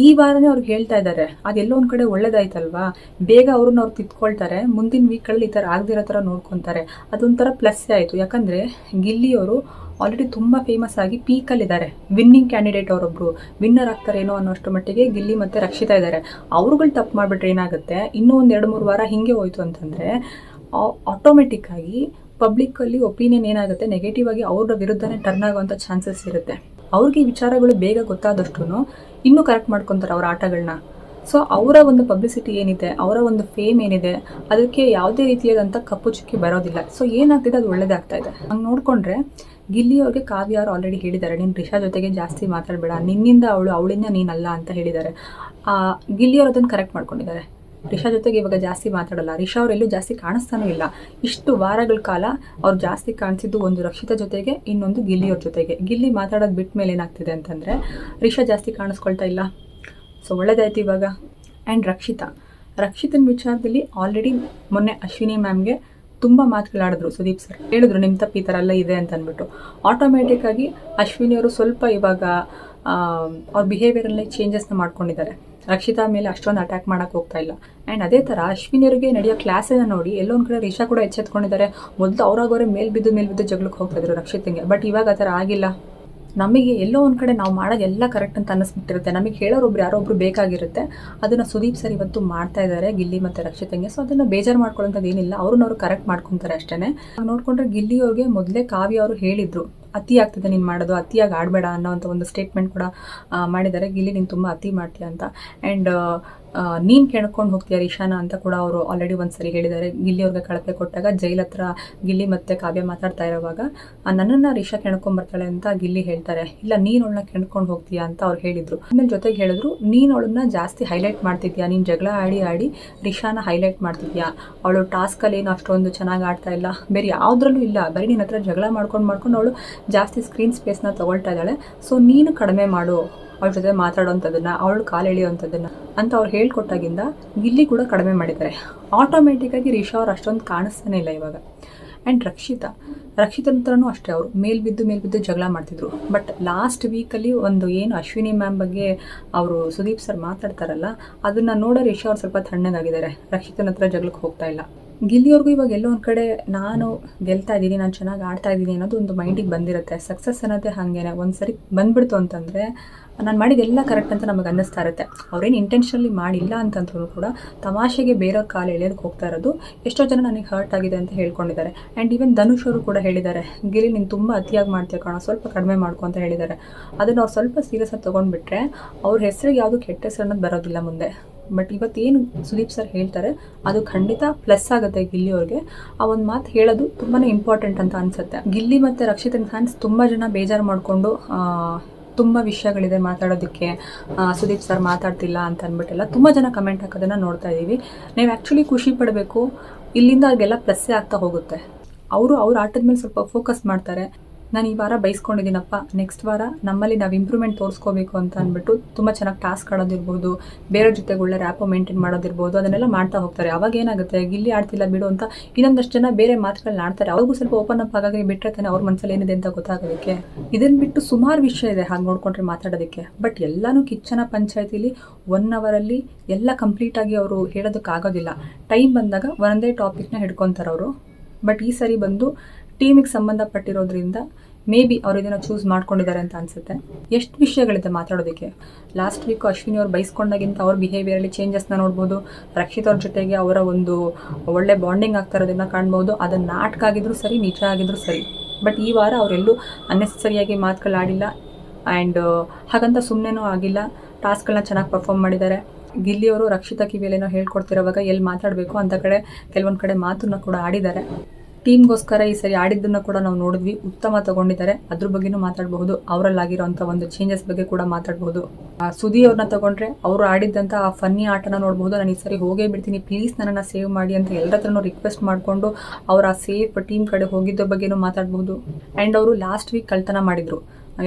ಈ ವಾರನೇ ಅವ್ರು ಹೇಳ್ತಾ ಇದ್ದಾರೆ ಅದೆಲ್ಲೋ ಒಂದು ಕಡೆ ಒಳ್ಳೇದಾಯ್ತಲ್ವಾ? ಬೇಗ ಅವ್ರನ್ನ ಅವ್ರು ತಿತ್ಕೊಳ್ತಾರೆ ಮುಂದಿನ ವೀಕ್ಗಳಲ್ಲಿ ಈ ಥರ ಆಗದಿರೋ ಥರ ನೋಡ್ಕೊತಾರೆ. ಅದೊಂಥರ ಪ್ಲಸ್ ಆಯಿತು. ಯಾಕಂದರೆ ಗಿಲ್ಲಿಯವರು ಆಲ್ರೆಡಿ ತುಂಬ ಫೇಮಸ್ ಆಗಿ ಪೀಕಲ್ಲಿದ್ದಾರೆ ವಿನ್ನಿಂಗ್ ಕ್ಯಾಂಡಿಡೇಟ್ ಅವರೊಬ್ಬರು ವಿನ್ನರ್ ಆಗ್ತಾರೇನೋ ಅನ್ನೋಷ್ಟು ಮಟ್ಟಿಗೆ ಗಿಲ್ಲಿ ಮತ್ತೆ ರಕ್ಷಿತಾ ಇದ್ದಾರೆ. ಅವ್ರುಗಳು ತಪ್ಪು ಮಾಡಿಬಿಟ್ರೆ ಏನಾಗುತ್ತೆ? ಇನ್ನೂ ಒಂದು ಎರಡು ಮೂರು ವಾರ ಹಿಂಗೆ ಹೋಯ್ತು ಅಂತಂದರೆ ಆಟೋಮೆಟಿಕ್ಕಾಗಿ ಪಬ್ಲಿಕ್ಕಲ್ಲಿ ಒಪಿನಿಯನ್ ಏನಾಗುತ್ತೆ? ನೆಗೆಟಿವ್ ಆಗಿ ಅವ್ರ ವಿರುದ್ಧನೇ ಟರ್ನ್ ಆಗುವಂಥ ಚಾನ್ಸಸ್ ಇರುತ್ತೆ. ಅವ್ರಿಗೆ ವಿಚಾರಗಳು ಬೇಗ ಗೊತ್ತಾದಷ್ಟು ಇನ್ನೂ ಕರೆಕ್ಟ್ ಮಾಡ್ಕೊತಾರೆ ಅವ್ರ ಆಟಗಳನ್ನ ಸೊ ಅವರ ಒಂದು ಪಬ್ಲಿಸಿಟಿ ಏನಿದೆ ಅವರ ಒಂದು ಫೇಮ್ ಏನಿದೆ ಅದಕ್ಕೆ ಯಾವುದೇ ರೀತಿಯಾದಂಥ ಕಪ್ಪು ಚುಕ್ಕಿ ಬರೋದಿಲ್ಲ. ಸೊ ಏನಾಗ್ತಿದೆ ಅದು ಒಳ್ಳೇದಾಗ್ತಾ ಇದೆ. ಹಂಗೆ ನೋಡಿಕೊಂಡ್ರೆ ಗಿಲ್ಲಿ ಅವ್ರಿಗೆ ಕಾವ್ಯ ಅವ್ರು ಆಲ್ರೆಡಿ ಹೇಳಿದ್ದಾರೆ ನೀನು ರಿಷಾ ಜೊತೆಗೆ ಜಾಸ್ತಿ ಮಾತಾಡಬೇಡ ನಿನ್ನಿಂದ ಅವಳು ಅವಳಿಂದ ನೀನಲ್ಲ ಅಂತ ಹೇಳಿದ್ದಾರೆ. ಆ, ಗಿಲ್ಲಿ ಅವ್ರು ಅದನ್ನು ಕರೆಕ್ಟ್ ಮಾಡ್ಕೊಂಡಿದ್ದಾರೆ. ರಿಷಾ ಜೊತೆಗೆ ಇವಾಗ ಜಾಸ್ತಿ ಮಾತಾಡಲ್ಲ. ರಿಷಾ ಅವರೆಲ್ಲೂ ಜಾಸ್ತಿ ಕಾಣಿಸ್ತಾನೂ ಇಲ್ಲ. ಇಷ್ಟು ವಾರಗಳ ಕಾಲ ಅವ್ರು ಜಾಸ್ತಿ ಕಾಣಿಸಿದ್ದು ಒಂದು ರಕ್ಷಿತ ಜೊತೆಗೆ, ಇನ್ನೊಂದು ಗಿಲ್ಲಿಯವ್ರ ಜೊತೆಗೆ. ಗಿಲ್ಲಿ ಮಾತಾಡೋದು ಬಿಟ್ಟ ಮೇಲೆ ಏನಾಗ್ತಿದೆ ಅಂತಂದರೆ, ರಿಷಾ ಜಾಸ್ತಿ ಕಾಣಿಸ್ಕೊಳ್ತಾ ಇಲ್ಲ. ಸೊ ಒಳ್ಳೇದಾಯ್ತು ಇವಾಗ. ಆ್ಯಂಡ್ ರಕ್ಷಿತಾ. ರಕ್ಷಿತನ ವಿಚಾರದಲ್ಲಿ ಆಲ್ರೆಡಿ ಮೊನ್ನೆ ಅಶ್ವಿನಿ ಮ್ಯಾಮ್ಗೆ ತುಂಬ ಮಾತುಗಳಾಡಿದ್ರು ಸುದೀಪ್ ಸರ್ ಹೇಳಿದ್ರು ನಿಮ್ಮ ತಪ್ಪು ಈ ಥರ ಎಲ್ಲ ಇದೆ ಅಂತ ಅಂದ್ಬಿಟ್ಟು ಆಟೋಮೆಟಿಕ್ಕಾಗಿ ಅಶ್ವಿನಿ ಅವರು ಸ್ವಲ್ಪ ಇವಾಗ ಅವ್ರ ಬಿಹೇವಿಯರಲ್ಲೇ ಚೇಂಜಸ್ನ ಮಾಡ್ಕೊಂಡಿದ್ದಾರೆ. ರಕ್ಷಿತಾ ಮೇಲೆ ಅಷ್ಟೊಂದು ಅಟ್ಯಾಕ್ ಮಾಡಕ್ಕೆ ಹೋಗ್ತಾ ಇಲ್ಲ. ಆ್ಯಂಡ್ ಅದೇ ಥರ ಅಶ್ವಿನಿಯರಿಗೆ ನಡೆಯೋ ಕ್ಲಾಸನ್ನು ನೋಡಿ ಎಲ್ಲೊಂದು ಕಡೆ ರಿಷಾ ಕೂಡ ಎಚ್ಚೆತ್ಕೊಂಡಿದ್ದಾರೆ. ಮೊದಲು ಅವ್ರಾಗವರೇ ಮೇಲ್ ಬಿದ್ದು ಮೇಲ್ ಬಿದ್ದು ಜಗಳಕ್ಕೆ ಹೋಗ್ತಿದ್ರು ರಕ್ಷಿತಂಗೆ ಬಟ್ ಇವಾಗ ಆ ಥರ ಆಗಿಲ್ಲ. ನಮಗೆ ಎಲ್ಲೋ ಒಂದು ಕಡೆ ನಾವು ಮಾಡೋದು ಎಲ್ಲ ಕರೆಕ್ಟ್ ಅಂತ ಅನ್ನಿಸ್ಬಿಟ್ಟಿರುತ್ತೆ. ನಮಗೆ ಹೇಳೋರೊಬ್ರು ಯಾರೋ ಒಬ್ರು ಬೇಕಾಗಿರುತ್ತೆ. ಅದನ್ನು ಸುದೀಪ್ ಸರ್ ಇವತ್ತು ಮಾಡ್ತಾ ಇದ್ದಾರೆ, ಗಿಲ್ಲಿ ಮತ್ತು ರಕ್ಷಿತಂಗೆ ಸೊ ಅದನ್ನು ಬೇಜಾರು ಮಾಡ್ಕೊಳ್ಳೋಂಥದ್ದು ಏನಿಲ್ಲ. ಅವ್ರನ್ನ ಅವರು ಕರೆಕ್ಟ್ ಮಾಡ್ಕೊತಾರೆ ಅಷ್ಟೇ ನೋಡಿಕೊಂಡ್ರೆ ಗಿಲ್ಲಿ ಅವ್ರಿಗೆ ಮೊದಲೇ ಕಾವ್ಯ ಅವರು ಹೇಳಿದ್ರು. ಅತಿ ಆಗ್ತದೆ ನೀನು ಮಾಡೋದು, ಅತಿಯಾಗಿ ಆಡಬೇಡ ಅಂತ ಒಂದು ಸ್ಟೇಟ್ಮೆಂಟ್ ಕೂಡ ಮಾಡಿದ್ದಾರೆ. ಗಿಲ್ಲಿ, ನೀನು ತುಂಬ ಅತಿ ಮಾಡ್ತೀಯ ಅಂತ. ಆ್ಯಂಡ್ ನೀನು ಕೆಣ್ಕೊಂಡು ಹೋಗ್ತೀಯಾ ರಿಷಾನ ಅಂತ ಕೂಡ ಅವರು ಆಲ್ರೆಡಿ ಒಂದ್ಸರಿ ಹೇಳಿದ್ದಾರೆ. ಗಿಲ್ಲಿ ಅವ್ರಿಗೆ ಕಳಪೆ ಕೊಟ್ಟಾಗ ಜೈಲ್ ಹತ್ರ ಗಿಲ್ಲಿ ಮತ್ತೆ ಕಾವ್ಯ ಮಾತಾಡ್ತಾ ಇರೋವಾಗ ರಿಷಾ ಕೆಣ್ಕೊಂಬರ್ತಾಳೆ ಅಂತ ಗಿಲ್ಲಿ ಹೇಳ್ತಾರೆ. ಇಲ್ಲ, ನೀನು ಅವಳನ್ನ ಕೆಣ್ಕೊಂಡು ಹೋಗ್ತೀಯಾ ಅಂತ ಅವ್ರು ಹೇಳಿದ್ರು. ಆಮೇಲೆ ಜೊತೆಗೆ ಹೇಳಿದ್ರು, ನೀನು ಅವಳನ್ನ ಜಾಸ್ತಿ ಹೈಲೈಟ್ ಮಾಡ್ತಿದ್ಯಾ? ನೀನ್ ಜಗಳ ಆಡಿ ಆಡಿ ರಿಷಾನ ಹೈಲೈಟ್ ಮಾಡ್ತಿದ್ಯಾ? ಅವಳು ಟಾಸ್ಕಲ್ಲಿ ಏನು ಅಷ್ಟೊಂದು ಚೆನ್ನಾಗಿ ಆಡ್ತಾ ಇಲ್ಲ. ಬೇರೆ ಯಾವುದ್ರಲ್ಲೂ ಇಲ್ಲ. ಬರೀ ನಿನ್ನ ಹತ್ರ ಜಗಳ ಮಾಡ್ಕೊಂಡು ಮಾಡ್ಕೊಂಡು ಅವಳು ಜಾಸ್ತಿ ಸ್ಕ್ರೀನ್ ಸ್ಪೇಸ್ನ ತಗೊಳ್ತಾ ಇದ್ದಾಳೆ. ಸೊ ನೀನು ಕಡಿಮೆ ಮಾಡು. ಅವಳ ಜೊತೆ ಮಾತಾಡೋವಂಥದ್ದನ್ನು ಅವಳು ಕಾಲು ಎಳೆಯುವಂಥದ್ದನ್ನು ಅಂತ ಅವ್ರು ಹೇಳ್ಕೊಟ್ಟಾಗಿಂದ ಗಿಲ್ಲಿ ಕೂಡ ಕಡಿಮೆ ಮಾಡಿದ್ದಾರೆ. ಆಟೋಮೆಟಿಕ್ಕಾಗಿ ರಿಷಾ ಅವ್ರು ಅಷ್ಟೊಂದು ಕಾಣಿಸ್ತಾನೆ ಇಲ್ಲ ಇವಾಗ. ಆ್ಯಂಡ್ ರಕ್ಷಿತಾ, ರಕ್ಷಿತ ಹತ್ರನೂ ಅಷ್ಟೇ ಅವರು. ಮೇಲ್ ಬಿದ್ದು ಮೇಲ್ ಬಿದ್ದು ಜಗಳ ಮಾಡ್ತಿದ್ರು. ಬಟ್ ಲಾಸ್ಟ್ ವೀಕಲ್ಲಿ ಒಂದು ಏನು ಅಶ್ವಿನಿ ಮ್ಯಾಮ್ ಬಗ್ಗೆ ಅವರು ಸುದೀಪ್ ಸರ್ ಮಾತಾಡ್ತಾರಲ್ಲ, ಅದನ್ನು ನೋಡೋ ರಿಷಾ ಅವ್ರು ಸ್ವಲ್ಪ ತಣ್ಣಗಾಗಿದ್ದಾರೆ ರಕ್ಷಿತನ ಹತ್ರ ಜಗಳಕ್ಕೆ ಹೋಗ್ತಾ ಇಲ್ಲ. ಗಿಲ್ಲಿಯವ್ರಿಗೂ ಇವಾಗ ಎಲ್ಲೋ ಒಂದು ಕಡೆ ನಾನು ಗೆಲ್ತಾ ಇದ್ದೀನಿ, ನಾನು ಚೆನ್ನಾಗಿ ಆಡ್ತಾ ಇದ್ದೀನಿ ಅನ್ನೋದು ಒಂದು ಮೈಂಡಿಗೆ ಬಂದಿರುತ್ತೆ. ಸಕ್ಸಸ್ ಅನ್ನೋದೇ ಹಾಗೇನೆ. ಒಂದು ಸರಿ ಬಂದ್ಬಿಡ್ತು ಅಂತಂದರೆ ನಾನು ಮಾಡಿದೆಲ್ಲ ಕರೆಕ್ಟ್ ಅಂತ ನಮಗೆ ಅನ್ನಿಸ್ತಾ ಇರುತ್ತೆ. ಅವ್ರೇನು ಇಂಟೆನ್ಷನಲಿ ಮಾಡಿಲ್ಲ ಅಂತಂದ್ರು ಕೂಡ ತಮಾಷೆಗೆ ಬೇರೆ ಕಾಲು ಎಳೆಯೋದಕ್ಕೆ ಹೋಗ್ತಾ ಇರೋದು ಎಷ್ಟೋ ಜನ ನನಗೆ ಹರ್ಟ್ ಆಗಿದೆ ಅಂತ ಹೇಳ್ಕೊಂಡಿದ್ದಾರೆ. ಆ್ಯಂಡ್ ಈವನ್ ಧನುಷ್ ಅವರು ಕೂಡ ಹೇಳಿದ್ದಾರೆ, ಗಿರಿ, ನೀನು ತುಂಬ ಅತಿಯಾಗಿ ಮಾಡ್ತೀಯ ಕಣ, ಸ್ವಲ್ಪ ಕಡಿಮೆ ಮಾಡ್ಕೊ ಅಂತ ಹೇಳಿದ್ದಾರೆ. ಅದನ್ನು ಅವ್ರು ಸ್ವಲ್ಪ ಸೀರಿಯಸ್ ಆಗಿ ತೊಗೊಂಡ್ಬಿಟ್ರೆ ಅವ್ರ ಹೆಸರಿಗೆ ಯಾವುದು ಕೆಟ್ಟ ಹೆಸರು ಅನ್ನೋದು ಬರೋದಿಲ್ಲ ಮುಂದೆ. ಬಟ್ ಇವತ್ತೇನು ಸುದೀಪ್ ಸರ್ ಹೇಳ್ತಾರೆ, ಅದು ಖಂಡಿತ ಪ್ಲಸ್ ಆಗುತ್ತೆ ಗಿಲ್ಲಿ ಅವ್ರಿಗೆ. ಆ ಒಂದು ಮಾತು ಹೇಳೋದು ತುಂಬಾ ಇಂಪಾರ್ಟೆಂಟ್ ಅಂತ ಅನ್ಸುತ್ತೆ. ಗಿಲ್ಲಿ ಮತ್ತು ರಕ್ಷಿತ್ ಫ್ಯಾನ್ಸ್ ತುಂಬ ಜನ ಬೇಜಾರು ಮಾಡಿಕೊಂಡು ತುಂಬ ವಿಷಯಗಳಿದೆ ಮಾತಾಡೋದಕ್ಕೆ. ಸುದೀಪ್ ಸರ್ ಮಾತಾಡ್ತಿಲ್ಲ ಅಂತ ಅಂದ್ಬಿಟ್ಟೆಲ್ಲ ತುಂಬ ಜನ ಕಮೆಂಟ್ ಹಾಕೋದನ್ನು ನೋಡ್ತಾ ಇದ್ದೀವಿ ನೀವು ಆ್ಯಕ್ಚುಲಿ ಖುಷಿ ಪಡಬೇಕು. ಇಲ್ಲಿಂದ ಅವ್ರಿಗೆಲ್ಲ ಪ್ಲಸ್ಸೇ ಆಗ್ತಾ ಹೋಗುತ್ತೆ. ಅವರು ಅವ್ರ ಆಟದ ಮೇಲೆ ಸ್ವಲ್ಪ ಫೋಕಸ್ ಮಾಡ್ತಾರೆ. ನಾನು ಈ ವಾರ ಬೈಸ್ಕೊಂಡಿದ್ದೀನಪ್ಪ. ನೆಕ್ಸ್ಟ್ ವಾರ ನಮ್ಮಲ್ಲಿ ನಾವು ಇಂಪ್ರೂವ್ಮೆಂಟ್ ತೋರಿಸ್ಕೋಬೇಕು ಅಂತ ಅಂದ್ಬಿಟ್ಟು ತುಂಬ ಚೆನ್ನಾಗಿ ಟಾಸ್ಕ್ ಆಡೋದಿರ್ಬೋದು, ಬೇರೆ ಜೊತೆಗೆ ಒಳ್ಳೆ ರ್ಯಾಪೋ ಮೇಂಟೈನ್ ಮಾಡೋದಿರ್ಬೋದು, ಅದನ್ನೆಲ್ಲ ಮಾಡ್ತಾ ಹೋಗ್ತಾರೆ. ಅವಾಗ ಏನಾಗುತ್ತೆ, ಗಿಲ್ಲಿ ಆಡ್ತಿಲ್ಲ ಬಿಡು ಅಂತ ಇನ್ನೊಂದಷ್ಟು ಜನ ಬೇರೆ ಮಾತುಗಳನ್ನ ಆಡ್ತಾರೆ. ಅವ್ರಿಗೂ ಸ್ವಲ್ಪ ಓಪನ್ ಅಪ್ ಆಗಾಗಿ ಬಿಟ್ಟರೆ ತಾನೆ ಅವ್ರ ಮನಸ್ಸಲ್ಲಿ ಏನಿದೆ ಅಂತ ಗೊತ್ತಾಗೋದಕ್ಕೆ. ಇದನ್ನ ಬಿಟ್ಟು ಸುಮಾರು ವಿಷಯ ಇದೆ ಹಾಗೆ ನೋಡ್ಕೊಂಡ್ರೆ ಮಾತಾಡೋದಕ್ಕೆ. ಬಟ್ ಎಲ್ಲಾನು ಕಿಚ್ಚನ ಪಂಚಾಯತಿಲಿ ಒನ್ ಅವರಲ್ಲಿ ಎಲ್ಲ ಕಂಪ್ಲೀಟಾಗಿ ಅವರು ಹೇಳೋದಕ್ಕಾಗೋದಿಲ್ಲ. ಟೈಮ್ ಬಂದಾಗ ಒಂದೇ ಟಾಪಿಕ್ನ ಹಿಡ್ಕೊತಾರೆ ಅವರು. ಬಟ್ ಈ ಸರಿ ಬಂದು ಟೀಮಿಗೆ ಸಂಬಂಧಪಟ್ಟಿರೋದ್ರಿಂದ ಮೇ ಬಿ ಅವ್ರು ಇದನ್ನು ಚೂಸ್ ಮಾಡ್ಕೊಂಡಿದ್ದಾರೆ ಅಂತ ಅನ್ಸುತ್ತೆ. ಎಷ್ಟು ವಿಷಯಗಳಿದೆ ಮಾತಾಡೋದಕ್ಕೆ? ಲಾಸ್ಟ್ ವೀಕ್ ಅಶ್ವಿನಿ ಅವ್ರು ಬೈಸ್ಕೊಂಡಾಗಿಂತ ಅವ್ರ ಬಿಹೇವಿಯರಲ್ಲಿ ಚೇಂಜಸ್ನ ನೋಡ್ಬೋದು. ರಕ್ಷಿತ್ ಅವ್ರ ಜೊತೆಗೆ ಅವರ ಒಂದು ಒಳ್ಳೆ ಬಾಂಡಿಂಗ್ ಆಗ್ತಾ ಇರೋದನ್ನ ಕಾಣ್ಬೋದು. ಅದನ್ನ ನಾಟಕ ಆಗಿದ್ರು ಸರಿ ನಿಜ ಆಗಿದ್ರು ಸರಿ. ಬಟ್ ಈ ವಾರ ಅವರೆಲ್ಲೂ ಅನ್ನೆಸರಿಯಾಗಿ ಮಾತುಗಳಾಡಿಲ್ಲ ಆ್ಯಂಡ್ ಹಾಗಂತ ಸುಮ್ಮನೆನೂ ಆಗಿಲ್ಲ. ಟಾಸ್ಕ್ಗಳನ್ನ ಚೆನ್ನಾಗಿ ಪರ್ಫಾರ್ಮ್ ಮಾಡಿದ್ದಾರೆ. ಗಿಲ್ಲಿಯವರು ರಕ್ಷಿತ ಕಿವಿಯಲ್ಲೇನೋ ಹೇಳ್ಕೊಡ್ತಿರೋವಾಗ ಎಲ್ಲಿ ಮಾತಾಡಬೇಕು ಅಂತ ಕಡೆ, ಕೆಲವೊಂದು ಕಡೆ ಮಾತನ್ನ ಕೂಡ ಆಡಿದ್ದಾರೆ. ಟೀಮ್ಗೋಸ್ಕರ ಈ ಸರಿ ಆಡಿದ್ದನ್ನು ಕೂಡ ನಾವು ನೋಡಿದ್ವಿ. ಉತ್ತಮ ತಗೊಂಡಿದ್ದಾರೆ. ಅದ್ರ ಬಗ್ಗೆನೂ ಮಾತಾಡಬಹುದು. ಅವರಲ್ಲಾಗಿರೋಂಥ ಒಂದು ಚೇಂಜಸ್ ಬಗ್ಗೆ ಕೂಡ ಮಾತಾಡಬಹುದು. ಸುದಿ ಅವ್ರನ್ನ ತಗೊಂಡ್ರೆ ಅವರು ಆಡಿದ್ದಂಥ ಆ ಫನ್ನಿ ಆಟನ ನೋಡಬಹುದು. ನಾನು ಈ ಸರಿ ಹೋಗೇ ಬಿಡ್ತೀನಿ. ಪ್ಲೀಸ್ ನನ್ನನ್ನು ಸೇವ್ ಮಾಡಿ ಅಂತ ಎಲ್ಲರ ಹತ್ರನೂ ರಿಕ್ವೆಸ್ಟ್ ಮಾಡಿಕೊಂಡು ಅವರ ಆ ಸೇಫ್ ಟೀಮ್ ಕಡೆ ಹೋಗಿದ್ದ ಬಗ್ಗೆನೂ ಮಾತಾಡಬಹುದು. ಆ್ಯಂಡ್ ಅವರು ಲಾಸ್ಟ್ ವೀಕ್ ಕಳ್ತನ ಮಾಡಿದ್ರು.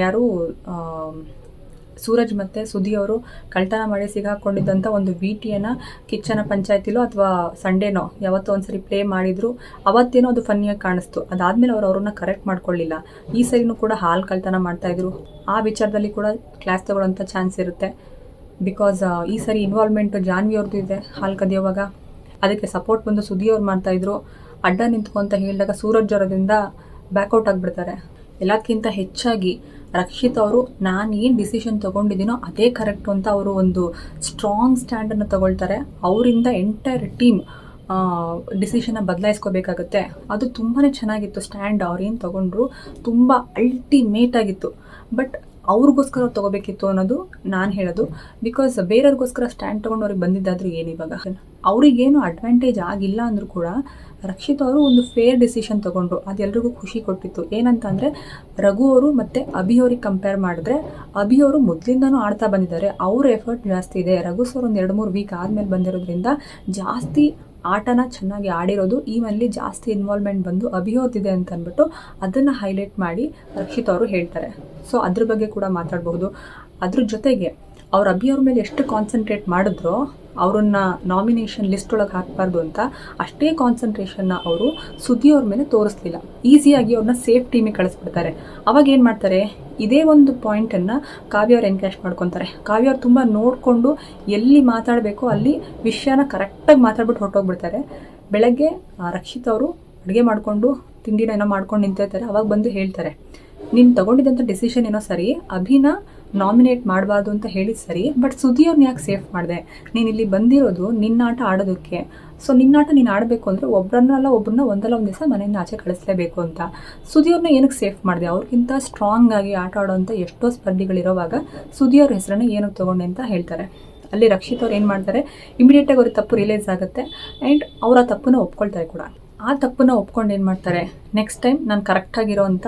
ಯಾರು ಸೂರಜ್ ಮತ್ತು ಸುದಿ ಅವರು ಕಳ್ತನ ಮಾಡಿ ಸಿಗಾಕೊಂಡಿದ್ದಂಥ ಒಂದು ವಿಟಿಯನ್ನು ಕಿಚ್ಚನ ಪಂಚಾಯತಿಲೋ ಅಥವಾ ಸಂಡೇನೋ ಯಾವತ್ತೋ ಒಂದ್ಸರಿ ಪ್ಲೇ ಮಾಡಿದ್ರು, ಅವತ್ತೇನೋ ಅದು ಫನ್ನಿಯಾಗಿ ಕಾಣಿಸ್ತು. ಅದಾದಮೇಲೆ ಅವ್ರು ಅವ್ರನ್ನ ಕರೆಕ್ಟ್ ಮಾಡ್ಕೊಳ್ಳಿಲ್ಲ. ಈ ಸರಿನೂ ಕೂಡ ಹಾಲು ಕಳ್ತನ ಮಾಡ್ತಾಯಿದ್ರು ಆ ವಿಚಾರದಲ್ಲಿ ಕೂಡ ಕ್ಲಾಸ್ ತಗೊಳ್ಳೋಂಥ ಚಾನ್ಸ್ ಇರುತ್ತೆ. ಬಿಕಾಸ್ ಈ ಸರಿ ಇನ್ವಾಲ್ವ್ಮೆಂಟ್ ಜಾನ್ವಿ ಅವ್ರದ್ದು ಇದೆ, ಹಾಲು ಕದಿಯೋವಾಗ. ಅದಕ್ಕೆ ಸಪೋರ್ಟ್ ಬಂದು ಸುದಿ ಅವ್ರು ಮಾಡ್ತಾಯಿದ್ರು ಅಡ್ಡ ನಿಂತ್ಕೊಂತ ಹೇಳಿದಾಗ ಸೂರಜ್ ಜ್ವರದಿಂದ ಬ್ಯಾಕ್ಔಟ್ ಆಗಿಬಿಡ್ತಾರೆ. ಎಲ್ಲದಕ್ಕಿಂತ ಹೆಚ್ಚಾಗಿ ರಕ್ಷಿತ್ ಅವರು ನಾನು ಏನು ಡಿಸಿಷನ್ ತೊಗೊಂಡಿದ್ದೀನೋ ಅದೇ ಕರೆಕ್ಟು ಅಂತ ಅವರು ಒಂದು ಸ್ಟ್ರಾಂಗ್ ಸ್ಟ್ಯಾಂಡನ್ನು ತಗೊಳ್ತಾರೆ. ಅವರಿಂದ ಎಂಟೈರ್ ಟೀಮ್ ಡಿಸಿಷನ್ನ ಬದಲಾಯಿಸ್ಕೋಬೇಕಾಗತ್ತೆ. ಅದು ತುಂಬಾ ಚೆನ್ನಾಗಿತ್ತು ಸ್ಟ್ಯಾಂಡ್ ಅವ್ರೇನು ತೊಗೊಂಡ್ರು. ತುಂಬ ಅಲ್ಟಿಮೇಟ್ ಆಗಿತ್ತು. ಬಟ್ ಅವ್ರಿಗೋಸ್ಕರ ಅವ್ರು ತೊಗೋಬೇಕಿತ್ತು ಅನ್ನೋದು ನಾನು ಹೇಳೋದು. ಬಿಕಾಸ್ ಬೇರೆಯವ್ರಿಗೋಸ್ಕರ ಸ್ಟ್ಯಾಂಡ್ ತೊಗೊಂಡು ಅವ್ರಿಗೆ ಬಂದಿದ್ದಾದ್ರೂ ಏನು ಇವಾಗ? ಅವ್ರಿಗೇನು ಅಡ್ವಾಂಟೇಜ್ ಆಗಿಲ್ಲ ಅಂದರೂ ಕೂಡ ರಕ್ಷಿತ್ ಅವರು ಒಂದು ಫೇರ್ ಡಿಸಿಷನ್ ತೊಗೊಂಡ್ರು. ಅದೆಲ್ರಿಗೂ ಖುಷಿ ಕೊಟ್ಟಿತ್ತು. ಏನಂತಂದರೆ, ರಘು ಅವರು ಮತ್ತು ಅಭಿ ಅವ್ರಿಗೆ ಕಂಪೇರ್ ಮಾಡಿದ್ರೆ, ಅಭಿ ಅವರು ಮೊದಲಿಂದನೂ ಆಡ್ತಾ ಬಂದಿದ್ದಾರೆ. ಅವ್ರ ಎಫರ್ಟ್ ಜಾಸ್ತಿ ಇದೆ. ರಘು ಸರ್ ಒಂದು ಎರಡು ಮೂರು ವೀಕ್ ಆದಮೇಲೆ ಬಂದಿರೋದ್ರಿಂದ ಜಾಸ್ತಿ ಆಟನ ಚೆನ್ನಾಗಿ ಆಡಿರೋದು ಈ ಮನೇಲಿ ಜಾಸ್ತಿ ಇನ್ವಾಲ್ವ್ಮೆಂಟ್ ಬಂದು ಅಭಿಯೋದಿದೆ ಅಂತ ಅಂದ್ಬಿಟ್ಟು ಅದನ್ನು ಹೈಲೈಟ್ ಮಾಡಿ ರಕ್ಷಿತ್ ಅವರು ಹೇಳ್ತಾರೆ. ಸೊ ಅದ್ರ ಬಗ್ಗೆ ಕೂಡ ಮಾತಾಡಬಹುದು. ಅದ್ರ ಜೊತೆಗೆ ಅವ್ರ ಅಭಿ ಅವ್ರ ಮೇಲೆ ಎಷ್ಟು ಕಾನ್ಸಂಟ್ರೇಟ್ ಮಾಡಿದ್ರೋ ಅವ್ರನ್ನ ನಾಮಿನೇಷನ್ ಲಿಸ್ಟ್ ಒಳಗೆ ಹಾಕಬಾರ್ದು ಅಂತ ಅಷ್ಟೇ ಕಾನ್ಸಂಟ್ರೇಷನ್ನ ಅವರು ಸುದ್ದಿ ಅವ್ರ ಮೇಲೆ ತೋರಿಸ್ಲಿಲ್ಲ. ಈಸಿಯಾಗಿ ಅವ್ರನ್ನ ಸೇಫ್ ಟೀಮಿಗೆ ಕಳಿಸ್ಬಿಡ್ತಾರೆ. ಅವಾಗ ಏನು ಮಾಡ್ತಾರೆ? ಇದೇ ಒಂದು ಪಾಯಿಂಟನ್ನು ಕಾವ್ಯ ಅವ್ರು ಎನ್ಕ್ಯಾಶ್ ಮಾಡ್ಕೊತಾರೆ. ಕಾವ್ಯ ಅವ್ರು ತುಂಬ ನೋಡಿಕೊಂಡು ಎಲ್ಲಿ ಮಾತಾಡಬೇಕು ಅಲ್ಲಿ ವಿಷಯನ ಕರೆಕ್ಟಾಗಿ ಮಾತಾಡ್ಬಿಟ್ಟು ಹೊರಟೋಗ್ಬಿಡ್ತಾರೆ. ಬೆಳಗ್ಗೆ ರಕ್ಷಿತ್ ಅವರು ಅಡುಗೆ ಮಾಡಿಕೊಂಡು ತಿಂಡಿನ ಏನೋ ಮಾಡ್ಕೊಂಡು ನಿಂತಿರ್ತಾರೆ. ಅವಾಗ ಬಂದು ಹೇಳ್ತಾರೆ, ನೀನು ತಗೊಂಡಿದ್ದಂಥ ಡಿಸಿಷನ್ ಏನೋ ಸರಿ, ಅಭಿನ ನಾಮಿನೇಟ್ ಮಾಡಬಾರ್ದು ಅಂತ ಹೇಳಿ ಸರಿ ಬಟ್ ಸುದ್ದಿ ಅವ್ರನ್ನ ಯಾಕೆ ಸೇಫ್ ಮಾಡಿದೆ? ನೀನು ಇಲ್ಲಿ ಬಂದಿರೋದು ನಿನ್ನ ಆಟ ಆಡೋದಕ್ಕೆ. ಸೊ ನಿನ್ನ ಆಟ ನೀನು ಆಡಬೇಕು ಅಂದರೆ ಒಬ್ಬರನ್ನಲ್ಲ ಒಬ್ಬರನ್ನ ಒಂದಲ್ಲ ಒಂದು ದಿವಸ ಮನೆಯಿಂದ ಆಚೆ ಕಳಿಸ್ಲೇಬೇಕು ಅಂತ. ಸುದಿಯವ್ರನ್ನ ಏನಕ್ಕೆ ಸೇಫ್ ಮಾಡಿದೆ? ಅವ್ರಿಗಿಂತ ಸ್ಟ್ರಾಂಗ್ ಆಗಿ ಆಟ ಆಡೋವಂಥ ಎಷ್ಟೋ ಸ್ಪರ್ಧಿಗಳಿರೋವಾಗ ಸುದಿಯವ್ರ ಹೆಸರನ್ನ ಏನಕ್ಕೆ ತೊಗೊಂಡೆ ಅಂತ ಹೇಳ್ತಾರೆ. ಅಲ್ಲಿ ರಕ್ಷಿತ್ ಅವ್ರು ಏನು ಮಾಡ್ತಾರೆ? ಇಮಿಡಿಯೇಟಾಗಿ ಅವ್ರಿಗೆ ತಪ್ಪು ರಿಯಲೈಸ್ ಆಗುತ್ತೆ ಆ್ಯಂಡ್ ಅವರ ತಪ್ಪನ್ನ ಒಪ್ಕೊಳ್ತಾರೆ ಕೂಡ. ಆ ತಪ್ಪನ್ನ ಒಪ್ಕೊಂಡು ಏನು ಮಾಡ್ತಾರೆ? ನೆಕ್ಸ್ಟ್ ಟೈಮ್ ನಾನು ಕರೆಕ್ಟಾಗಿರೋವಂಥ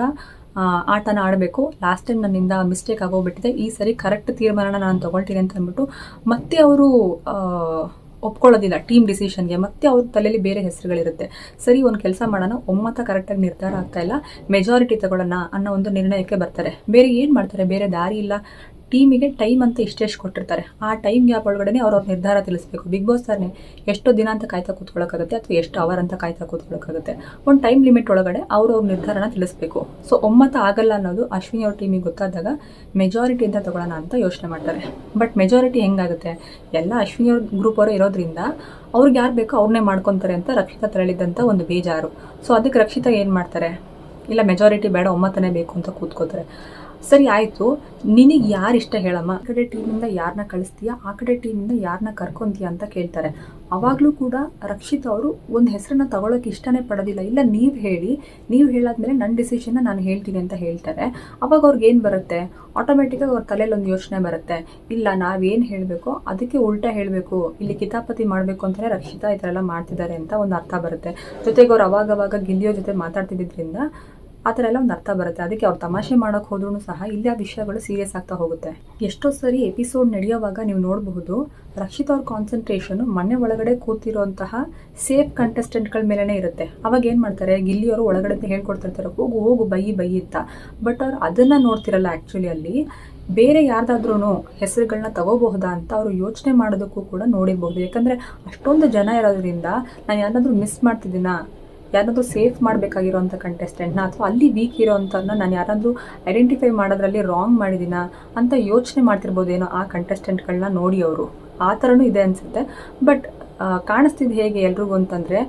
ಆಟನ ಆಡಬೇಕು. ಲಾಸ್ಟ್ ಟೈಮ್ ನನ್ನಿಂದ ಮಿಸ್ಟೇಕ್ ಆಗೋಗ್ಬಿಟ್ಟಿದೆ. ಈ ಸರಿ ಕರೆಕ್ಟ್ ತೀರ್ಮಾನನ ನಾನು ತೊಗೊಳ್ತೀನಿ ಅಂತ ಅಂದ್ಬಿಟ್ಟು ಮತ್ತೆ ಅವರು ಒಪ್ಕೊಳ್ಳೋದಿಲ್ಲ ಟೀಮ್ ಡಿಸಿಷನ್ಗೆ ಮತ್ತೆ ಅವ್ರ ತಲೆಯಲ್ಲಿ ಬೇರೆ ಹೆಸರುಗಳಿರುತ್ತೆ. ಸರಿ, ಒಂದು ಕೆಲಸ ಮಾಡೋಣ. ಒಮ್ಮತ ಕರೆಕ್ಟಾಗಿ ನಿರ್ಧಾರ ಆಗ್ತಾ ಇಲ್ಲ. ಮೆಜಾರಿಟಿ ತಗೊಳ್ಳೋಣ ಅನ್ನೋ ಒಂದು ನಿರ್ಣಯಕ್ಕೆ ಬರ್ತಾರೆ. ಬೇರೆ ಏನು ಮಾಡ್ತಾರೆ? ಬೇರೆ ದಾರಿ ಇಲ್ಲ. ಟೀಮಿಗೆ ಟೈಮ್ ಅಂತ ಇಷ್ಟೆಷ್ಟು ಕೊಟ್ಟಿರ್ತಾರೆ? ಆ ಟೈಮ್ ಗ್ಯಾಪ್ ಒಳಗಡೆ ಅವ್ರವ್ರ ನಿರ್ಧಾರ ತಿಳಿಸ್ಬೇಕು. ಬಿಗ್ ಬಾಸ್ ಸರ್ನೇ ಎಷ್ಟು ದಿನ ಅಂತ ಕಾಯ್ತಾ ಕೂತ್ಕೊಳ್ಳೋಕ್ಕಾಗುತ್ತೆ ಅಥವಾ ಎಷ್ಟು ಅವರ್ ಅಂತ ಕಾಯ್ತಾ ಕೂತ್ಕೊಳ್ಳೋಕ್ಕಾಗುತ್ತೆ ಒಂದು ಟೈಮ್ ಲಿಮಿಟ್ ಒಳಗಡೆ ಅವ್ರವ್ರ ನಿರ್ಧಾರನ ತಿಳಿಸ್ಬೇಕು. ಸೊ ಒಮ್ಮತ ಆಗಲ್ಲ ಅನ್ನೋದು ಅಶ್ವಿನಿ ಅವ್ರ ಟೀಮಿಗೆ ಗೊತ್ತಾದಾಗ ಮೆಜಾರಿಟಿ ಅಂತ ತಗೊಳ್ಳೋಣ ಅಂತ ಯೋಚನೆ ಮಾಡ್ತಾರೆ. ಬಟ್ ಮೆಜಾರಿಟಿ ಹೆಂಗಾಗುತ್ತೆ? ಎಲ್ಲ ಅಶ್ವಿನಿ ಅವ್ರ ಗ್ರೂಪ್ ಅವರು ಇರೋದ್ರಿಂದ ಅವ್ರಿಗೆ ಯಾರು ಬೇಕೋ ಅವ್ರನ್ನೇ ಮಾಡ್ಕೊತಾರೆ ಅಂತ ರಕ್ಷಿತಾ ತೆರಳಿದ್ದಂಥ ಒಂದು ಬೇಜಾರು. ಸೊ ಅದಕ್ಕೆ ರಕ್ಷಿತಾ ಏನು ಮಾಡ್ತಾರೆ? ಇಲ್ಲ ಮೆಜಾರಿಟಿ ಬೇಡ, ಒಮ್ಮತನೇ ಬೇಕು ಅಂತ ಕೂತ್ಕೋತಾರೆ. ಸರಿ, ಆಯಿತು. ನಿನಗೆ ಯಾರು ಇಷ್ಟ ಹೇಳಮ್ಮ? ಆ ಕಡೆ ಟೀಮಿಂದ ಯಾರನ್ನ ಕಳಿಸ್ತೀಯಾ? ಆ ಕಡೆ ಟೀಮಿಂದ ಯಾರನ್ನ ಕರ್ಕೊಂತೀಯ ಅಂತ ಕೇಳ್ತಾರೆ. ಅವಾಗಲೂ ಕೂಡ ರಕ್ಷಿತ್ ಅವರು ಒಂದು ಹೆಸರನ್ನ ತಗೊಳ್ಳೋಕೆ ಇಷ್ಟನೇ ಪಡೋದಿಲ್ಲ. ಇಲ್ಲ, ನೀವು ಹೇಳಿ. ನೀವು ಹೇಳಾದ್ಮೇಲೆ ನನ್ನ ಡಿಸಿಷನ್ನ ನಾನು ಹೇಳ್ತೀನಿ ಅಂತ ಹೇಳ್ತಾರೆ. ಅವಾಗ ಅವ್ರಿಗೆ ಏನು ಬರುತ್ತೆ? ಆಟೋಮೆಟಿಕಾಗಿ ಅವ್ರ ತಲೆಯಲ್ಲಿ ಒಂದು ಯೋಚನೆ ಬರುತ್ತೆ. ಇಲ್ಲ, ನಾವೇನು ಹೇಳಬೇಕು ಅದಕ್ಕೆ ಉಲ್ಟಾ ಹೇಳಬೇಕು. ಇಲ್ಲಿ ಕಿತಾಪತಿ ಮಾಡಬೇಕು ಅಂತಲೇ ರಕ್ಷಿತಾ ಈ ಥರ ಎಲ್ಲ ಮಾಡ್ತಿದ್ದಾರೆ ಅಂತ ಒಂದು ಅರ್ಥ ಬರುತ್ತೆ. ಜೊತೆಗೆ ಅವ್ರು ಅವಾಗವಾಗ ಗಿಲ್ಲಿಯೋ ಜೊತೆ ಮಾತಾಡ್ತಿದ್ದರಿಂದ ಆ ಥರ ಎಲ್ಲ ಒಂದು ಅರ್ಥ ಬರುತ್ತೆ. ಅದಕ್ಕೆ ಅವ್ರು ತಮಾಷೆ ಮಾಡೋಕೆ ಹೋದ್ರೂ ಸಹ ಇಲ್ಲಿ ಆ ವಿಷಯಗಳು ಸೀರಿಯಸ್ ಆಗ್ತಾ ಹೋಗುತ್ತೆ. ಎಷ್ಟೋ ಸರಿ ಎಪಿಸೋಡ್ ನಡೆಯುವಾಗ ನೀವು ನೋಡಬಹುದು, ರಕ್ಷಿತ್ ಅವ್ರ ಕಾನ್ಸಂಟ್ರೇಷನ್ ಮನೆ ಒಳಗಡೆ ಕೂತಿರುವಂತಹ ಸೇಫ್ ಕಂಟೆಸ್ಟೆಂಟ್ಗಳ ಮೇಲೇ ಇರುತ್ತೆ. ಅವಾಗ ಏನು ಮಾಡ್ತಾರೆ ಗಿಲ್ಲಿಯವರು ಒಳಗಡೆ ಹೇಳ್ಕೊಡ್ತಿರ್ತಾರೆ, ಹೋಗು ಹೋಗು, ಬೈ ಬೈ ಅಂತ. ಬಟ್ ಅವ್ರು ಅದನ್ನು ನೋಡ್ತಿರಲ್ಲ ಆ್ಯಕ್ಚುಲಿ ಅಲ್ಲಿ, ಬೇರೆ ಯಾರ್ದಾದ್ರೂ ಹೆಸರುಗಳನ್ನ ತಗೋಬಹುದಾ ಅಂತ ಅವರು ಯೋಚನೆ ಮಾಡೋದಕ್ಕೂ ಕೂಡ ನೋಡಿರ್ಬೋದು ಯಾಕಂದರೆ ಅಷ್ಟೊಂದು ಜನ ಇರೋದ್ರಿಂದ ನಾನು ಯಾರಾದರೂ ಮಿಸ್ ಮಾಡ್ತಿದ್ದೀನಾ ಯಾರಾದ್ರೂ ಸೇಫ್ ಮಾಡಬೇಕಾಗಿರೋಂಥ ಕಂಟೆಸ್ಟೆಂಟ್ನ ಅಥವಾ ಅಲ್ಲಿ ವೀಕ್ ಇರೋವಂಥವ್ರನ್ನ ನಾನು ಯಾರಾದರೂ ಐಡೆಂಟಿಫೈ ಮಾಡೋದ್ರಲ್ಲಿ ರಾಂಗ್ ಮಾಡಿದ್ದೀನ ಅಂತ ಯೋಚನೆ ಮಾಡ್ತಿರ್ಬೋದೇನೋ ಆ ಕಂಟೆಸ್ಟೆಂಟ್ಗಳನ್ನ ನೋಡಿ ಅವರು. ಆ ಥರನೂ ಇದೆ ಅನಿಸುತ್ತೆ. ಬಟ್ ಕಾಣಿಸ್ತಿದ್ದು ಹೇಗೆ ಎಲ್ರಿಗೂ ಅಂತಂದರೆ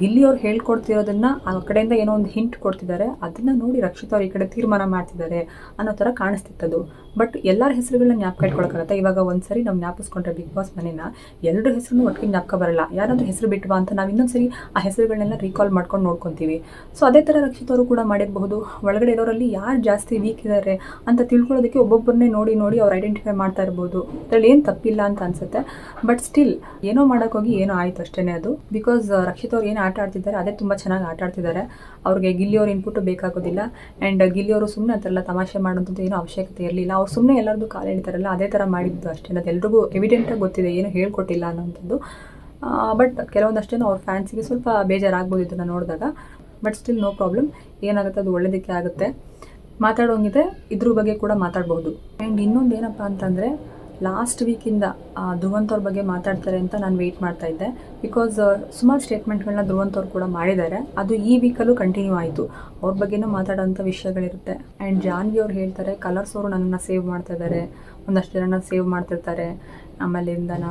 ಗಿಲ್ಲಿಯವ್ರು ಹೇಳ್ಕೊಡ್ತಿರೋದನ್ನ ಆ ಕಡೆಯಿಂದ ಏನೋ ಒಂದು ಹಿಂಟ್ ಕೊಡ್ತಿದ್ದಾರೆ. ಅದನ್ನು ನೋಡಿ ರಕ್ಷಿತ್ ಅವ್ರು ಈ ಕಡೆ ತೀರ್ಮಾನ ಮಾಡ್ತಿದ್ದಾರೆ ಅನ್ನೋ ಥರ ಕಾಣಿಸ್ತಿತ್ತದು. ಬಟ್ ಎಲ್ಲರ ಹೆಸರುಗಳನ್ನ ಜ್ಞಾಪಕ ಇಟ್ಕೊಳಕ್ಕಾಗತ್ತೆ. ಇವಾಗ ಒಂದ್ಸರಿ ನಾವು ಜ್ಞಾಪಿಸ್ಕೊಂಡ್ರೆ ಬಿಗ್ ಬಾಸ್ ಮನೇನ ಎಲ್ಲರ ಹೆಸರು ಒಟ್ಟಿಗೆ ಜ್ಞಾಪಕ ಬರಲ್ಲ. ಯಾರಾದ್ರೂ ಹೆಸರು ಬಿಟ್ವಾ ಅಂತ ನಾವು ಇನ್ನೊಂದ್ಸರಿ ಆ ಹೆಸರುಗಳನ್ನೆಲ್ಲ ರೀಕಾಲ್ ಮಾಡ್ಕೊಂಡು ನೋಡ್ಕೊತೀವಿ. ಸೊ ಅದೇ ಥರ ರಕ್ಷಿತವರು ಕೂಡ ಮಾಡಿರಬಹುದು. ಒಳಗಡೆ ಇರೋರಲ್ಲಿ ಯಾರು ಜಾಸ್ತಿ ವೀಕ್ ಇದ್ದಾರೆ ಅಂತ ತಿಳ್ಕೊಳ್ಳೋದಕ್ಕೆ ಒಬ್ಬೊಬ್ಬರನ್ನೇ ನೋಡಿ ನೋಡಿ ಅವ್ರು ಐಡೆಂಟಿಫೈ ಮಾಡ್ತಾ ಇರ್ಬೋದು. ಅದ್ರಲ್ಲಿ ಏನು ತಪ್ಪಿಲ್ಲ ಅಂತ ಅನ್ಸುತ್ತೆ. ಬಟ್ ಸ್ಟಿಲ್ ಏನೋ ಮಾಡೋಕ್ಕೋಗಿ ಏನೋ ಆಯ್ತು ಅಷ್ಟೇ ಅದು. ಬಿಕಾಸ್ ರಕ್ಷಿತ್ ಅವ್ರು ಏನು ಆಟ ಆಡ್ತಿದ್ದಾರೆ, ಅದೇ ತುಂಬ ಚೆನ್ನಾಗಿ ಆಟ ಆಡ್ತಿದ್ದಾರೆ. ಅವ್ರಿಗೆ ಗಿಲ್ಲಿಯವ್ರ ಇನ್ಪುಟ್ ಬೇಕಾಗೋದಿಲ್ಲ. ಆ್ಯಂಡ್ ಗಿಲ್ಲಿಯವರು ಸುಮ್ಮನೆ ಅಂತಾರಲ್ಲ, ತಮಾಷೆ ಮಾಡೋಂಥದ್ದು ಏನೋ ಅವಶ್ಯಕತೆ ಇರಲಿಲ್ಲ. ಅವ್ರು ಸುಮ್ಮನೆ ಎಲ್ಲರದ್ದು ಕಾಲು ಎಳಿತಾರಲ್ಲ, ಅದೇ ಥರ ಮಾಡಿದ್ದು ಅಷ್ಟೇ. ಅದು ಎಲ್ರಿಗೂ ಎವಿಡೆಂಟಾಗಿ ಗೊತ್ತಿದೆ, ಏನು ಹೇಳ್ಕೊಟ್ಟಿಲ್ಲ ಅನ್ನೋಂಥದ್ದು. ಬಟ್ ಕೆಲವೊಂದಷ್ಟೇನೋ ಅವ್ರ ಫ್ಯಾನ್ಸಿಗೆ ಸ್ವಲ್ಪ ಬೇಜಾರಾಗ್ಬೋದು ಇದನ್ನು ನೋಡಿದಾಗ. ಬಟ್ ಸ್ಟಿಲ್ ನೋ ಪ್ರಾಬ್ಲಮ್ ಏನಾಗುತ್ತೆ ಅದು ಒಳ್ಳೇದಕ್ಕೆ ಆಗುತ್ತೆ. ಮಾತಾಡೋಂಗಿದೆ, ಇದ್ರ ಬಗ್ಗೆ ಕೂಡ ಮಾತಾಡ್ಬೋದು. ಆ್ಯಂಡ್ ಇನ್ನೊಂದು ಏನಪ್ಪ ಅಂತಂದರೆ ಲಾಸ್ಟ್ ವೀಕಿಂದ ಧ್ರುವಂತ್ ಅವ್ರ ಬಗ್ಗೆ ಮಾತಾಡ್ತಾರೆ ಅಂತ ನಾನು ವೆಯ್ಟ್ ಮಾಡ್ತಾ ಇದ್ದೆ. ಬಿಕಾಸ್ ಸುಮಾರು ಸ್ಟೇಟ್ಮೆಂಟ್ಗಳನ್ನ ಧ್ರುವಂತ್ ಅವ್ರು ಕೂಡ ಮಾಡಿದ್ದಾರೆ. ಅದು ಈ ವೀಕಲ್ಲೂ ಕಂಟಿನ್ಯೂ ಆಯಿತು. ಅವ್ರ ಬಗ್ಗೆನೂ ಮಾತಾಡೋಂಥ ವಿಷಯಗಳಿರುತ್ತೆ. ಆ್ಯಂಡ್ ಜಾನ್ವಿ ಅವ್ರು ಹೇಳ್ತಾರೆ ಕಲರ್ಸ್ ಅವರು ನನ್ನನ್ನು ಸೇವ್ ಮಾಡ್ತಾ ಇದ್ದಾರೆ ಒಂದಷ್ಟು ಜನನ ಸೇವ್ ಮಾಡ್ತಿರ್ತಾರೆ. ಆಮೇಲಿಂದನ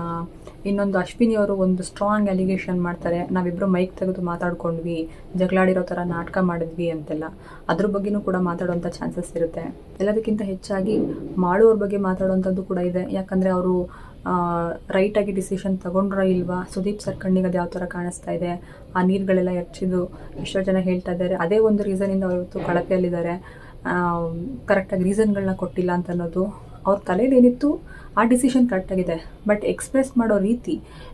ಇನ್ನೊಂದು ಅಶ್ವಿನಿ ಅವರು ಒಂದು ಸ್ಟ್ರಾಂಗ್ ಅಲಿಗೇಷನ್ ಮಾಡ್ತಾರೆ. ನಾವಿಬ್ಬರು ಮೈಕ್ ತೆಗೆದು ಮಾತಾಡ್ಕೊಂಡ್ವಿ. ಜಗಳಾಡಿರೋ ಥರ ನಾಟಕ ಮಾಡಿದ್ವಿ ಅಂತೆಲ್ಲ. ಅದ್ರ ಬಗ್ಗೆನೂ ಕೂಡ ಮಾತಾಡೋವಂಥ ಚಾನ್ಸಸ್ ಇರುತ್ತೆ. ಎಲ್ಲದಕ್ಕಿಂತ ಹೆಚ್ಚಾಗಿ ಮಾಡೋರ ಬಗ್ಗೆ ಮಾತಾಡುವಂಥದ್ದು ಕೂಡ ಇದೆ. ಯಾಕಂದರೆ ಅವರು ರೈಟಾಗಿ ಡಿಸಿಷನ್ ತಗೊಂಡ್ರೋ ಇಲ್ವಾ? ಸುದೀಪ್ ಸರ್ ಕಣ್ಣಿಗೆ ಅದು ಯಾವ ಥರ ಕಾಣಿಸ್ತಾ ಇದೆ? ಆ ನೀರುಗಳೆಲ್ಲ ಹೆಚ್ಚಿದ್ದು ಎಷ್ಟೋ ಜನ ಹೇಳ್ತಾ ಇದ್ದಾರೆ. ಅದೇ ಒಂದು ರೀಸನಿಂದ ಅವರು ಇವತ್ತು ಕಳಪೆಯಲ್ಲಿದ್ದಾರೆ. ಕರೆಕ್ಟಾಗಿ ರೀಸನ್ಗಳನ್ನ ಕೊಟ್ಟಿಲ್ಲ ಅಂತ ಅನ್ನೋದು ಅವ್ರ ತಲೆಯಲ್ಲಿ ಏನಿತ್ತು ಆ ಡಿಸಿಷನ್ ಕರೆಕ್ಟಾಗಿದೆ ಬಟ್ ಎಕ್ಸ್ಪ್ರೆಸ್ ಮಾಡೋ ರೀತಿ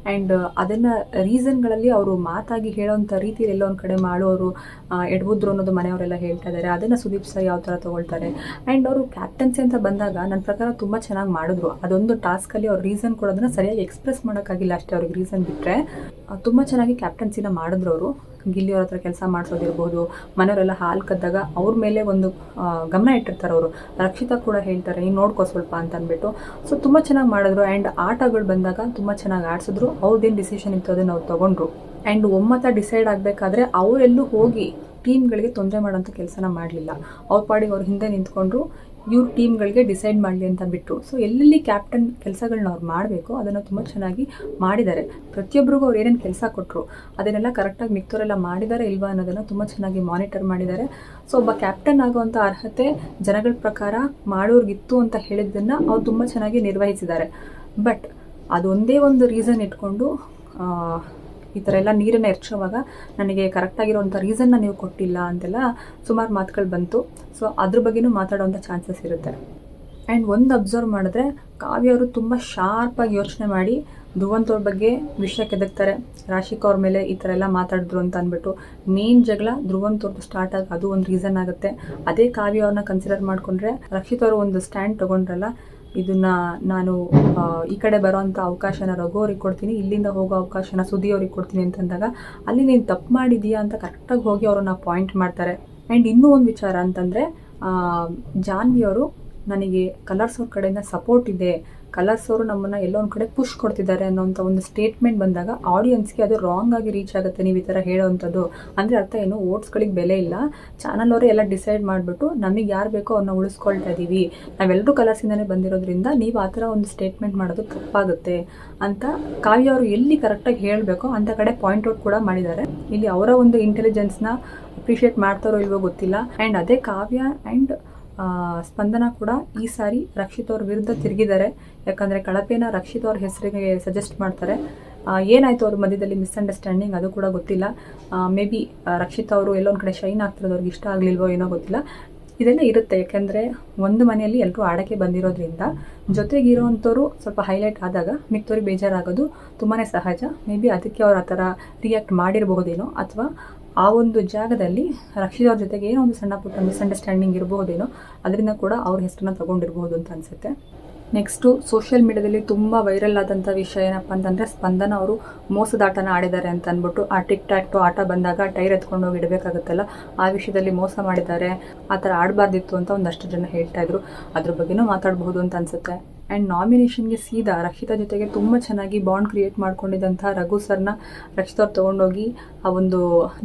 ಆ್ಯಂಡ್ ಅದನ್ನು ರೀಸನ್ಗಳಲ್ಲಿ ಅವರು ಮಾತಾಗಿ ಹೇಳೋವಂಥ ರೀತಿಯಲ್ಲಿ ಎಲ್ಲೋ ಒಂದು ಕಡೆ ಮಾಡೋರು ಎಡ್ಬುದ್ರು ಅನ್ನೋದು ಮನೆಯವರೆಲ್ಲ ಹೇಳ್ತಾ ಇದ್ದಾರೆ ಅದನ್ನು ಸುದೀಪ್ ಸರ್ ಯಾವ ಥರ ತೊಗೊಳ್ತಾರೆ? ಆ್ಯಂಡ್ ಅವರು ಕ್ಯಾಪ್ಟನ್ಸಿ ಅಂತ ಬಂದಾಗ ನನ್ನ ಪ್ರಕಾರ ತುಂಬ ಚೆನ್ನಾಗಿ ಮಾಡಿದ್ರು. ಅದೊಂದು ಟಾಸ್ಕಲ್ಲಿ ಅವ್ರು ರೀಸನ್ ಕೊಡೋದನ್ನ ಸರಿಯಾಗಿ ಎಕ್ಸ್ಪ್ರೆಸ್ ಮಾಡೋಕ್ಕಾಗಿಲ್ಲ ಅಷ್ಟೇ ಅವ್ರಿಗೆ ರೀಸನ್ ಬಿಟ್ಟರೆ ತುಂಬ ಚೆನ್ನಾಗಿ ಕ್ಯಾಪ್ಟನ್ಸಿನ ಮಾಡಿದ್ರು ಅವರು. ಗಿಲ್ಲಿಯವ್ರ ಹತ್ರ ಕೆಲಸ ಮಾಡಿಸೋದಿರ್ಬೋದು, ಮನೆಯವರೆಲ್ಲ ಹಾಲು ಕದ್ದಾಗ ಅವ್ರ ಮೇಲೆ ಒಂದು ಗಮನ ಇಟ್ಟಿರ್ತಾರೆ ಅವರು. ರಕ್ಷಿತಾ ಕೂಡ ಹೇಳ್ತಾರೆ, ನೀನು ನೋಡ್ಕೋ ಸ್ವಲ್ಪ ಅಂತ ಅಂದ್ಬಿಟ್ಟು. ಸೊ ತುಂಬ ಚೆನ್ನಾಗಿ ಮಾಡಿದ್ರು. ಆ್ಯಂಡ್ ಆಟಗಳು ಬಂದಾಗ ತುಂಬ ಚೆನ್ನಾಗಿ ಆಡಿಸಿದ್ರು. ಅವ್ರದ್ದೇನು ಡಿಸಿಷನ್ ಇತ್ತು ಅದನ್ನು ಅವ್ರು ತೊಗೊಂಡ್ರು. ಆ್ಯಂಡ್ ಒಮ್ಮತ ಡಿಸೈಡ್ ಆಗಬೇಕಾದ್ರೆ ಅವರೆಲ್ಲೂ ಹೋಗಿ ಟೀಮ್ಗಳಿಗೆ ತೊಂದರೆ ಮಾಡೋಂಥ ಕೆಲಸನ ಮಾಡಲಿಲ್ಲ. ಅವ್ರ ಪಾಡಿಗೆ ಅವ್ರ ಹಿಂದೆ ನಿಂತ್ಕೊಂಡ್ರು. ಇವ್ರ ಟೀಮ್ಗಳಿಗೆ ಡಿಸೈಡ್ ಮಾಡಲಿ ಅಂತ ಬಿಟ್ಟರು ಸೊ ಎಲ್ಲೆಲ್ಲಿ ಕ್ಯಾಪ್ಟನ್ ಕೆಲಸಗಳನ್ನ ಅವ್ರು ಮಾಡಬೇಕು, ಅದನ್ನು ತುಂಬ ಚೆನ್ನಾಗಿ ಮಾಡಿದ್ದಾರೆ ಪ್ರತಿಯೊಬ್ಬರಿಗೂ ಅವ್ರು ಏನೇನು ಕೆಲಸ ಕೊಟ್ಟರು ಅದನ್ನೆಲ್ಲ ಕರೆಕ್ಟಾಗಿ ಮಿಕ್ತವರೆಲ್ಲ ಮಾಡಿದ್ದಾರೆ ಇಲ್ವಾ ಅನ್ನೋದನ್ನು ತುಂಬ ಚೆನ್ನಾಗಿ ಮಾನಿಟರ್ ಮಾಡಿದ್ದಾರೆ ಸೊ ಒಬ್ಬ ಕ್ಯಾಪ್ಟನ್ ಆಗುವಂಥ ಅರ್ಹತೆ ಜನಗಳ ಪ್ರಕಾರ ಮಾಡೋರ್ಗಿತ್ತು ಅಂತ ಹೇಳಿದ್ದನ್ನು ಅವ್ರು ತುಂಬ ಚೆನ್ನಾಗಿ ನಿರ್ವಹಿಸಿದ್ದಾರೆ ಬಟ್ ಅದೊಂದೇ ಒಂದು ರೀಸನ್ ಇಟ್ಕೊಂಡು ಈ ಥರ ಎಲ್ಲ ನೀರನ್ನು ಎರಚೋವಾಗ ನನಗೆ ಕರೆಕ್ಟಾಗಿರೋವಂಥ ರೀಸನ್ನ ನೀವು ಕೊಟ್ಟಿಲ್ಲ ಅಂತೆಲ್ಲ ಸುಮಾರು ಮಾತುಗಳು ಬಂತು. ಸೊ ಅದ್ರ ಬಗ್ಗೆನೂ ಮಾತಾಡೋವಂಥ ಚಾನ್ಸಸ್ ಇರುತ್ತೆ. ಆ್ಯಂಡ್ ಒಂದು ಅಬ್ಸರ್ವ್ ಮಾಡಿದ್ರೆ, ಕಾವ್ಯ ಅವರು ತುಂಬ ಶಾರ್ಪಾಗಿ ಯೋಚನೆ ಮಾಡಿ, ಧ್ರುವಂತ್ ಬಗ್ಗೆ ವಿಷಯ ಕೆದಕ್ತಾರೆ. ರಾಶಿಕ್ ಅವ್ರ ಮೇಲೆ ಈ ಥರ ಎಲ್ಲ ಮಾತಾಡಿದ್ರು ಅಂತ ಅಂದ್ಬಿಟ್ಟು ಮೇನ್ ಜಗಳ ಧ್ರುವಂತ್ ಅವ್ರದ್ದು ಸ್ಟಾರ್ಟ್ ಆಗಿ ಅದು ಒಂದು ರೀಸನ್ ಆಗುತ್ತೆ. ಅದೇ ಕಾವ್ಯ ಅವ್ರನ್ನ ಕನ್ಸಿಡರ್ ಮಾಡಿಕೊಂಡ್ರೆ, ರಕ್ಷಿತ್ ಅವರು ಒಂದು ಸ್ಟ್ಯಾಂಡ್ ತೊಗೊಂಡ್ರಲ್ಲ, ಇದನ್ನ ನಾನು ಈ ಕಡೆ ಬರೋವಂಥ ಅವಕಾಶನ ರಘು ಅವ್ರಿಗೆ ಕೊಡ್ತೀನಿ, ಇಲ್ಲಿಂದ ಹೋಗೋ ಅವಕಾಶನ ಸುದ್ದಿ ಅವ್ರಿಗೆ ಕೊಡ್ತೀನಿ ಅಂತಂದಾಗ, ಅಲ್ಲಿ ನೀನು ತಪ್ಪು ಮಾಡಿದೀಯಾ ಅಂತ ಕರೆಕ್ಟಾಗಿ ಹೋಗಿ ಅವ್ರನ್ನ ಪಾಯಿಂಟ್ ಮಾಡ್ತಾರೆ. ಆ್ಯಂಡ್ ಇನ್ನೂ ಒಂದು ವಿಚಾರ ಅಂತಂದರೆ ಜಾನ್ವಿ ಅವರು ನನಗೆ ಕಲರ್ಸ್ ಅವ್ರ ಕಡೆಯಿಂದ ಸಪೋರ್ಟ್ ಇದೆ. ಕಲರ್ಸ್ ಅವರು ನಮ್ಮನ್ನ ಎಲ್ಲೋ ಒಂದು ಕಡೆ ಪುಷ್ ಕೊಡ್ತಿದ್ದಾರೆ ಅನ್ನೋಂಥ ಒಂದು ಸ್ಟೇಟ್ಮೆಂಟ್ ಬಂದಾಗ ಆಡಿಯನ್ಸ್ಗೆ ಅದು ರಾಂಗ್ ಆಗಿ ರೀಚ್ ಆಗುತ್ತೆ ನೀವು ಈ ಥರ ಹೇಳೋವಂಥದ್ದು ಅಂದ್ರೆ ಅರ್ಥ ಏನು ಓಟ್ಸ್ಗಳಿಗೆ ಬೆಲೆ ಇಲ್ಲ. ಚಾನಲ್ ಅವರೇ ಎಲ್ಲ ಡಿಸೈಡ್ ಮಾಡ್ಬಿಟ್ಟು ನಮಗೆ ಯಾರು ಬೇಕೋ ಅವ್ರನ್ನ ಉಳಿಸ್ಕೊಳ್ತಾ ಇದ್ದೀವಿ ನಾವೆಲ್ಲರೂ ಕಲರ್ಸಿಂದನೇ ಬಂದಿರೋದ್ರಿಂದ ನೀವು ಆ ಥರ ಒಂದು ಸ್ಟೇಟ್ಮೆಂಟ್ ಮಾಡೋದು ತಪ್ಪಾಗುತ್ತೆ ಅಂತ ಕಾವ್ಯ ಅವರು ಎಲ್ಲಿ ಕರೆಕ್ಟಾಗಿ ಹೇಳಬೇಕೋ ಅಂತ ಕಡೆ ಪಾಯಿಂಟ್ ಔಟ್ ಕೂಡ ಮಾಡಿದ್ದಾರೆ. ಇಲ್ಲಿ ಅವರ ಒಂದು ಇಂಟೆಲಿಜೆನ್ಸ್ನ ಅಪ್ರಿಷಿಯೇಟ್ ಮಾಡ್ತಾರೋ ಇಲ್ವೋ ಗೊತ್ತಿಲ್ಲ. ಆ್ಯಂಡ್ ಅದೇ ಕಾವ್ಯ ಆ, ಸ್ಪಂದನ ಕೂಡ ಈ ಸಾರಿ ರಕ್ಷಿತ್ ಅವ್ರ ವಿರುದ್ಧ ತಿರುಗಿದ್ದಾರೆ. ಯಾಕಂದ್ರೆ ಕಳಪೆನ ರಕ್ಷಿತ್ ಅವ್ರ ಹೆಸರಿಗೆ ಸಜೆಸ್ಟ್ ಮಾಡ್ತಾರೆ. ಏನಾಯ್ತು ಅವ್ರ ಮಧ್ಯದಲ್ಲಿ ಮಿಸ್ಅಂಡರ್ಸ್ಟ್ಯಾಂಡಿಂಗ್ ಅದು ಕೂಡ ಗೊತ್ತಿಲ್ಲ. ಮೇ ಬಿ ರಕ್ಷಿತ್ ಅವರು ಎಲ್ಲೊಂದು ಕಡೆ ಶೈನ್ ಆಗ್ತಿರೋದು ಅವ್ರಿಗೆ ಇಷ್ಟ ಆಗಲಿಲ್ವೋ ಏನೋ ಗೊತ್ತಿಲ್ಲ. ಇದೆಲ್ಲ ಇರುತ್ತೆ. ಯಾಕಂದ್ರೆ ಒಂದು ಮನೆಯಲ್ಲಿ ಎಲ್ಲರೂ ಆಡಕ್ಕೆ ಬಂದಿರೋದ್ರಿಂದ ಜೊತೆಗಿರೋವಂಥವ್ರು ಸ್ವಲ್ಪ ಹೈಲೈಟ್ ಆದಾಗ ಮಿಕ್ತವ್ರಿಗೆ ಬೇಜಾರಾಗೋದು ತುಂಬಾ ಸಹಜ. ಮೇ ಬಿ ಅದಕ್ಕೆ ಅವ್ರು ಆ ಥರ ರಿಯಾಕ್ಟ್ ಮಾಡಿರಬಹುದೇನೋ ಅಥವಾ ಆ ಒಂದು ಜಾಗದಲ್ಲಿ ರಕ್ಷಿತ್ ಜೊತೆಗೆ ಏನೋ ಒಂದು ಸಣ್ಣ ಪುಟ್ಟ ಮಿಸ್ಅಂಡರ್ಸ್ಟ್ಯಾಂಡಿಂಗ್ ಇರಬಹುದೇನೋ, ಅದರಿಂದ ಕೂಡ ಅವ್ರ ಹೆಸರನ್ನ ತಗೊಂಡಿರ್ಬೋದು ಅಂತ ಅನಿಸುತ್ತೆ. ನೆಕ್ಸ್ಟು ಸೋಷಿಯಲ್ ಮೀಡಿಯಾದಲ್ಲಿ ತುಂಬ ವೈರಲ್ ಆದಂಥ ವಿಷಯ ಏನಪ್ಪ ಅಂತಂದರೆ ಸ್ಪಂದನ ಅವರು ಮೋಸದಾಟನ ಆಡಿದ್ದಾರೆ ಅಂತ ಅಂದ್ಬಿಟ್ಟು, ಆ ಟಿಕ್ ಟ್ಯಾಕ್ಟು ಆಟ ಬಂದಾಗ ಟೈರ್ ಎತ್ಕೊಂಡು ಹೋಗಿ ಇಡಬೇಕಾಗುತ್ತಲ್ಲ, ಆ ವಿಷಯದಲ್ಲಿ ಮೋಸ ಮಾಡಿದ್ದಾರೆ, ಆ ಥರ ಆಡಬಾರ್ದಿತ್ತು ಅಂತ ಒಂದಷ್ಟು ಜನ ಹೇಳ್ತಾ ಇದ್ರು. ಅದ್ರ ಬಗ್ಗೆನೂ ಮಾತಾಡಬಹುದು ಅಂತ ಅನ್ಸುತ್ತೆ. ಆ್ಯಂಡ್ ನಾಮಿನೇಷನ್ಗೆ ಸೀದಾ ರಕ್ಷಿತಾ ಜೊತೆಗೆ ತುಂಬ ಚೆನ್ನಾಗಿ ಬಾಂಡ್ ಕ್ರಿಯೇಟ್ ಮಾಡ್ಕೊಂಡಿದ್ದಂಥ ರಘು ಸರ್ನ ರಕ್ಷಿತ್ ಅವ್ರು ತೊಗೊಂಡೋಗಿ ಆ ಒಂದು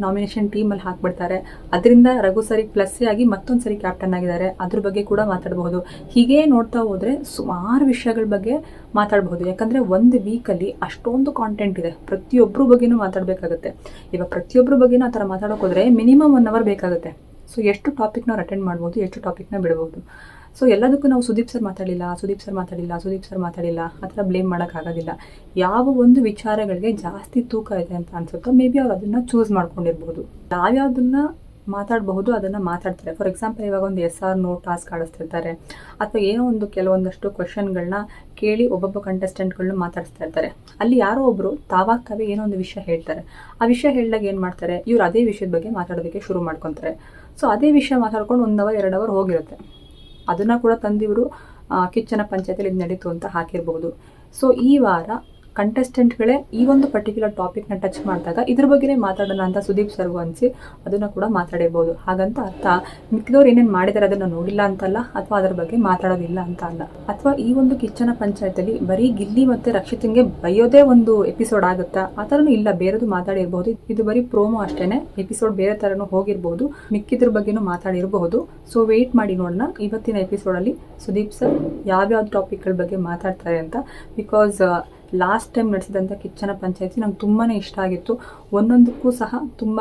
ನಾಮಿನೇಷನ್ ಟೀಮಲ್ಲಿ ಹಾಕ್ಬಿಡ್ತಾರೆ. ಅದರಿಂದ ರಘು ಸರಿಗೆ ಪ್ಲಸ್ಸೇ ಆಗಿ ಮತ್ತೊಂದು ಸರಿ ಕ್ಯಾಪ್ಟನ್ ಆಗಿದ್ದಾರೆ. ಅದ್ರ ಬಗ್ಗೆ ಕೂಡ ಮಾತಾಡಬಹುದು. ಹೀಗೇ ನೋಡ್ತಾ ಹೋದರೆ ಸುಮಾರು ವಿಷಯಗಳ ಬಗ್ಗೆ ಮಾತಾಡಬಹುದು. ಯಾಕಂದರೆ ಒಂದು ವೀಕಲ್ಲಿ ಅಷ್ಟೊಂದು ಕಾಂಟೆಂಟ್ ಇದೆ. ಪ್ರತಿಯೊಬ್ಬರ ಬಗ್ಗೆನೂ ಮಾತಾಡಬೇಕಾಗುತ್ತೆ. ಇವಾಗ ಪ್ರತಿಯೊಬ್ಬರ ಬಗ್ಗೆನೂ ಆ ಥರ ಮಾತಾಡೋಕೆ ಹೋದರೆ ಮಿನಿಮಮ್ ಒನ್ ಅವರ್ ಬೇಕಾಗುತ್ತೆ. ಸೊ ಎಷ್ಟು ಟಾಪಿಕ್ನ ಅವ್ರು ಅಟೆಂಡ್ ಮಾಡ್ಬೋದು, ಎಷ್ಟು ಟಾಪಿಕ್ನ ಬಿಡ್ಬೋದು. ಸೊ ಎಲ್ಲದಕ್ಕೂ ನಾವು ಸುದೀಪ್ ಸರ್ ಮಾತಾಡಿಲ್ಲ ಸುದೀಪ್ ಸರ್ ಮಾತಾಡಿಲ್ಲ ಸುದೀಪ್ ಸರ್ ಮಾತಾಡಿಲ್ಲ ಆ ಥರ ಬ್ಲೇಮ್ ಮಾಡೋಕ್ಕಾಗೋದಿಲ್ಲ ಯಾವ ಒಂದು ವಿಚಾರಗಳಿಗೆ ಜಾಸ್ತಿ ತೂಕ ಇದೆ ಅಂತ ಅನ್ಸುತ್ತೋ ಮೇ ಬಿ ಅವ್ರು ಅದನ್ನು ಚೂಸ್ ಮಾಡ್ಕೊಂಡಿರ್ಬೋದು. ಯಾವ್ಯಾವ್ದನ್ನ ಮಾತಾಡಬಹುದು, ಅದನ್ನು ಮಾತಾಡ್ತಾರೆ. ಫಾರ್ ಎಕ್ಸಾಂಪಲ್ ಇವಾಗ ಒಂದು ಎಸ್ ಆರ್ ನೋ ಟಾಸ್ಕ್ ಆಡಿಸ್ತಿರ್ತಾರೆ, ಅಥವಾ ಏನೋ ಒಂದು ಕೆಲವೊಂದಷ್ಟು ಕ್ವಶನ್ಗಳನ್ನ ಕೇಳಿ ಒಬ್ಬೊಬ್ಬ ಕಂಟೆಸ್ಟೆಂಟ್ಗಳನ್ನ ಮಾತಾಡಿಸ್ತಾ ಇರ್ತಾರೆ. ಅಲ್ಲಿ ಯಾರೋ ಒಬ್ಬರು ತಾವಾಗ ತಾವೇ ಏನೋ ಒಂದು ವಿಷಯ ಹೇಳ್ತಾರೆ. ಆ ವಿಷಯ ಹೇಳಿದಾಗ ಏನು ಮಾಡ್ತಾರೆ? ಇವ್ರು ಅದೇ ವಿಷಯದ ಬಗ್ಗೆ ಮಾತಾಡೋದಕ್ಕೆ ಶುರು ಮಾಡ್ಕೊತಾರೆ. ಸೊ ಅದೇ ವಿಷಯ ಮಾತಾಡ್ಕೊಂಡು ಒಂದು ಅವರ್ ಎರಡು ಅವರ್ ಹೋಗಿರುತ್ತೆ. ಅದನ್ನು ಕೂಡ ತಂದಿವರು ಕಿಚ್ಚನ ಪಂಚಾಯತಿಯಲ್ಲಿ ಇದು ನಡೀತು ಅಂತ ಹಾಕಿರ್ಬೋದು. ಸೊ ಈ ವಾರ ಕಂಟೆಸ್ಟೆಂಟ್ಗಳೇ ಈ ಒಂದು ಪರ್ಟಿಕ್ಯುಲರ್ ಟಾಪಿಕ್ನ ಟಚ್ ಮಾಡಿದಾಗ ಇದ್ರ ಬಗ್ಗೆನೇ ಮಾತಾಡೋಣ ಅಂತ ಸುದೀಪ್ ಸರ್ಗೂ ಅನಿಸಿ, ಅದನ್ನು ಕೂಡ ಮಾತಾಡಿರ್ಬೋದು ಹಾಗಂತ ಅರ್ಥ ಮಿಕ್ಕಿದವ್ರು ಏನೇನು ಮಾಡಿದ್ದಾರೆ ಅದನ್ನು ನೋಡಿಲ್ಲ ಅಂತಲ್ಲ, ಅಥವಾ ಅದರ ಬಗ್ಗೆ ಮಾತಾಡೋದಿಲ್ಲ ಅಂತ ಅಲ್ಲ. ಅಥವಾ ಈ ಒಂದು ಕಿಚ್ಚನ ಪಂಚಾಯತಲ್ಲಿ ಬರೀ ಗಿಲ್ಲಿ ಮತ್ತೆ ರಕ್ಷಿತಂಗೆ ಬೈಯೋದೇ ಒಂದು ಎಪಿಸೋಡ್ ಆಗುತ್ತಾ? ಆ ಥರನೂ ಇಲ್ಲ, ಬೇರೆದು ಮಾತಾಡಿರಬಹುದು ಇದು ಬರೀ ಪ್ರೋಮೋ ಅಷ್ಟೇನೆ ಎಪಿಸೋಡ್ ಬೇರೆ ಥರನೂ ಹೋಗಿರ್ಬೋದು, ಮಿಕ್ಕಿದ್ರ ಬಗ್ಗೆನೂ ಮಾತಾಡಿರಬಹುದು. ಸೊ ವೆಯ್ಟ್ ಮಾಡಿ ನೋಡೋಣ ಇವತ್ತಿನ ಎಪಿಸೋಡಲ್ಲಿ ಸುದೀಪ್ ಸರ್ ಯಾವ್ಯಾವ ಟಾಪಿಕ್ಗಳ ಬಗ್ಗೆ ಮಾತಾಡ್ತಾರೆ ಅಂತ. ಬಿಕಾಸ್ ಲಾಸ್ಟ್ ಟೈಮ್ ನಡೆಸಿದಂಥ ಕಿಚ್ಚನ ಪಂಚಾಯತಿ ನಂಗೆ ತುಂಬಾ ಇಷ್ಟ ಆಗಿತ್ತು. ಒಂದೊಂದಕ್ಕೂ ಸಹ ತುಂಬ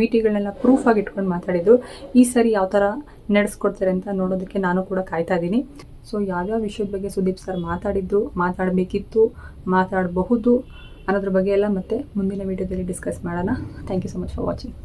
ವಿಟಿಗಳನ್ನೆಲ್ಲ ಪ್ರೂಫ್ ಆಗಿ ಇಟ್ಕೊಂಡು ಮಾತಾಡಿದ್ರು. ಈ ಸರಿ ಯಾವ ಥರ ನಡೆಸ್ಕೊಡ್ತಾರೆ ಅಂತ ನೋಡೋದಕ್ಕೆ ನಾನು ಕೂಡ ಕಾಯ್ತಾ ಇದ್ದೀನಿ. ಸೊ ಯಾವ್ಯಾವ ವಿಷಯದ ಬಗ್ಗೆ ಸುದೀಪ್ ಸರ್ ಮಾತಾಡಿದ್ರು, ಮಾತಾಡಬೇಕಿತ್ತು, ಮಾತಾಡಬಹುದು ಅನ್ನೋದ್ರ ಬಗ್ಗೆ ಎಲ್ಲ ಮತ್ತೆ ಮುಂದಿನ ವಿಡಿಯೋದಲ್ಲಿ ಡಿಸ್ಕಸ್ ಮಾಡೋಣ. Thank you so much for watching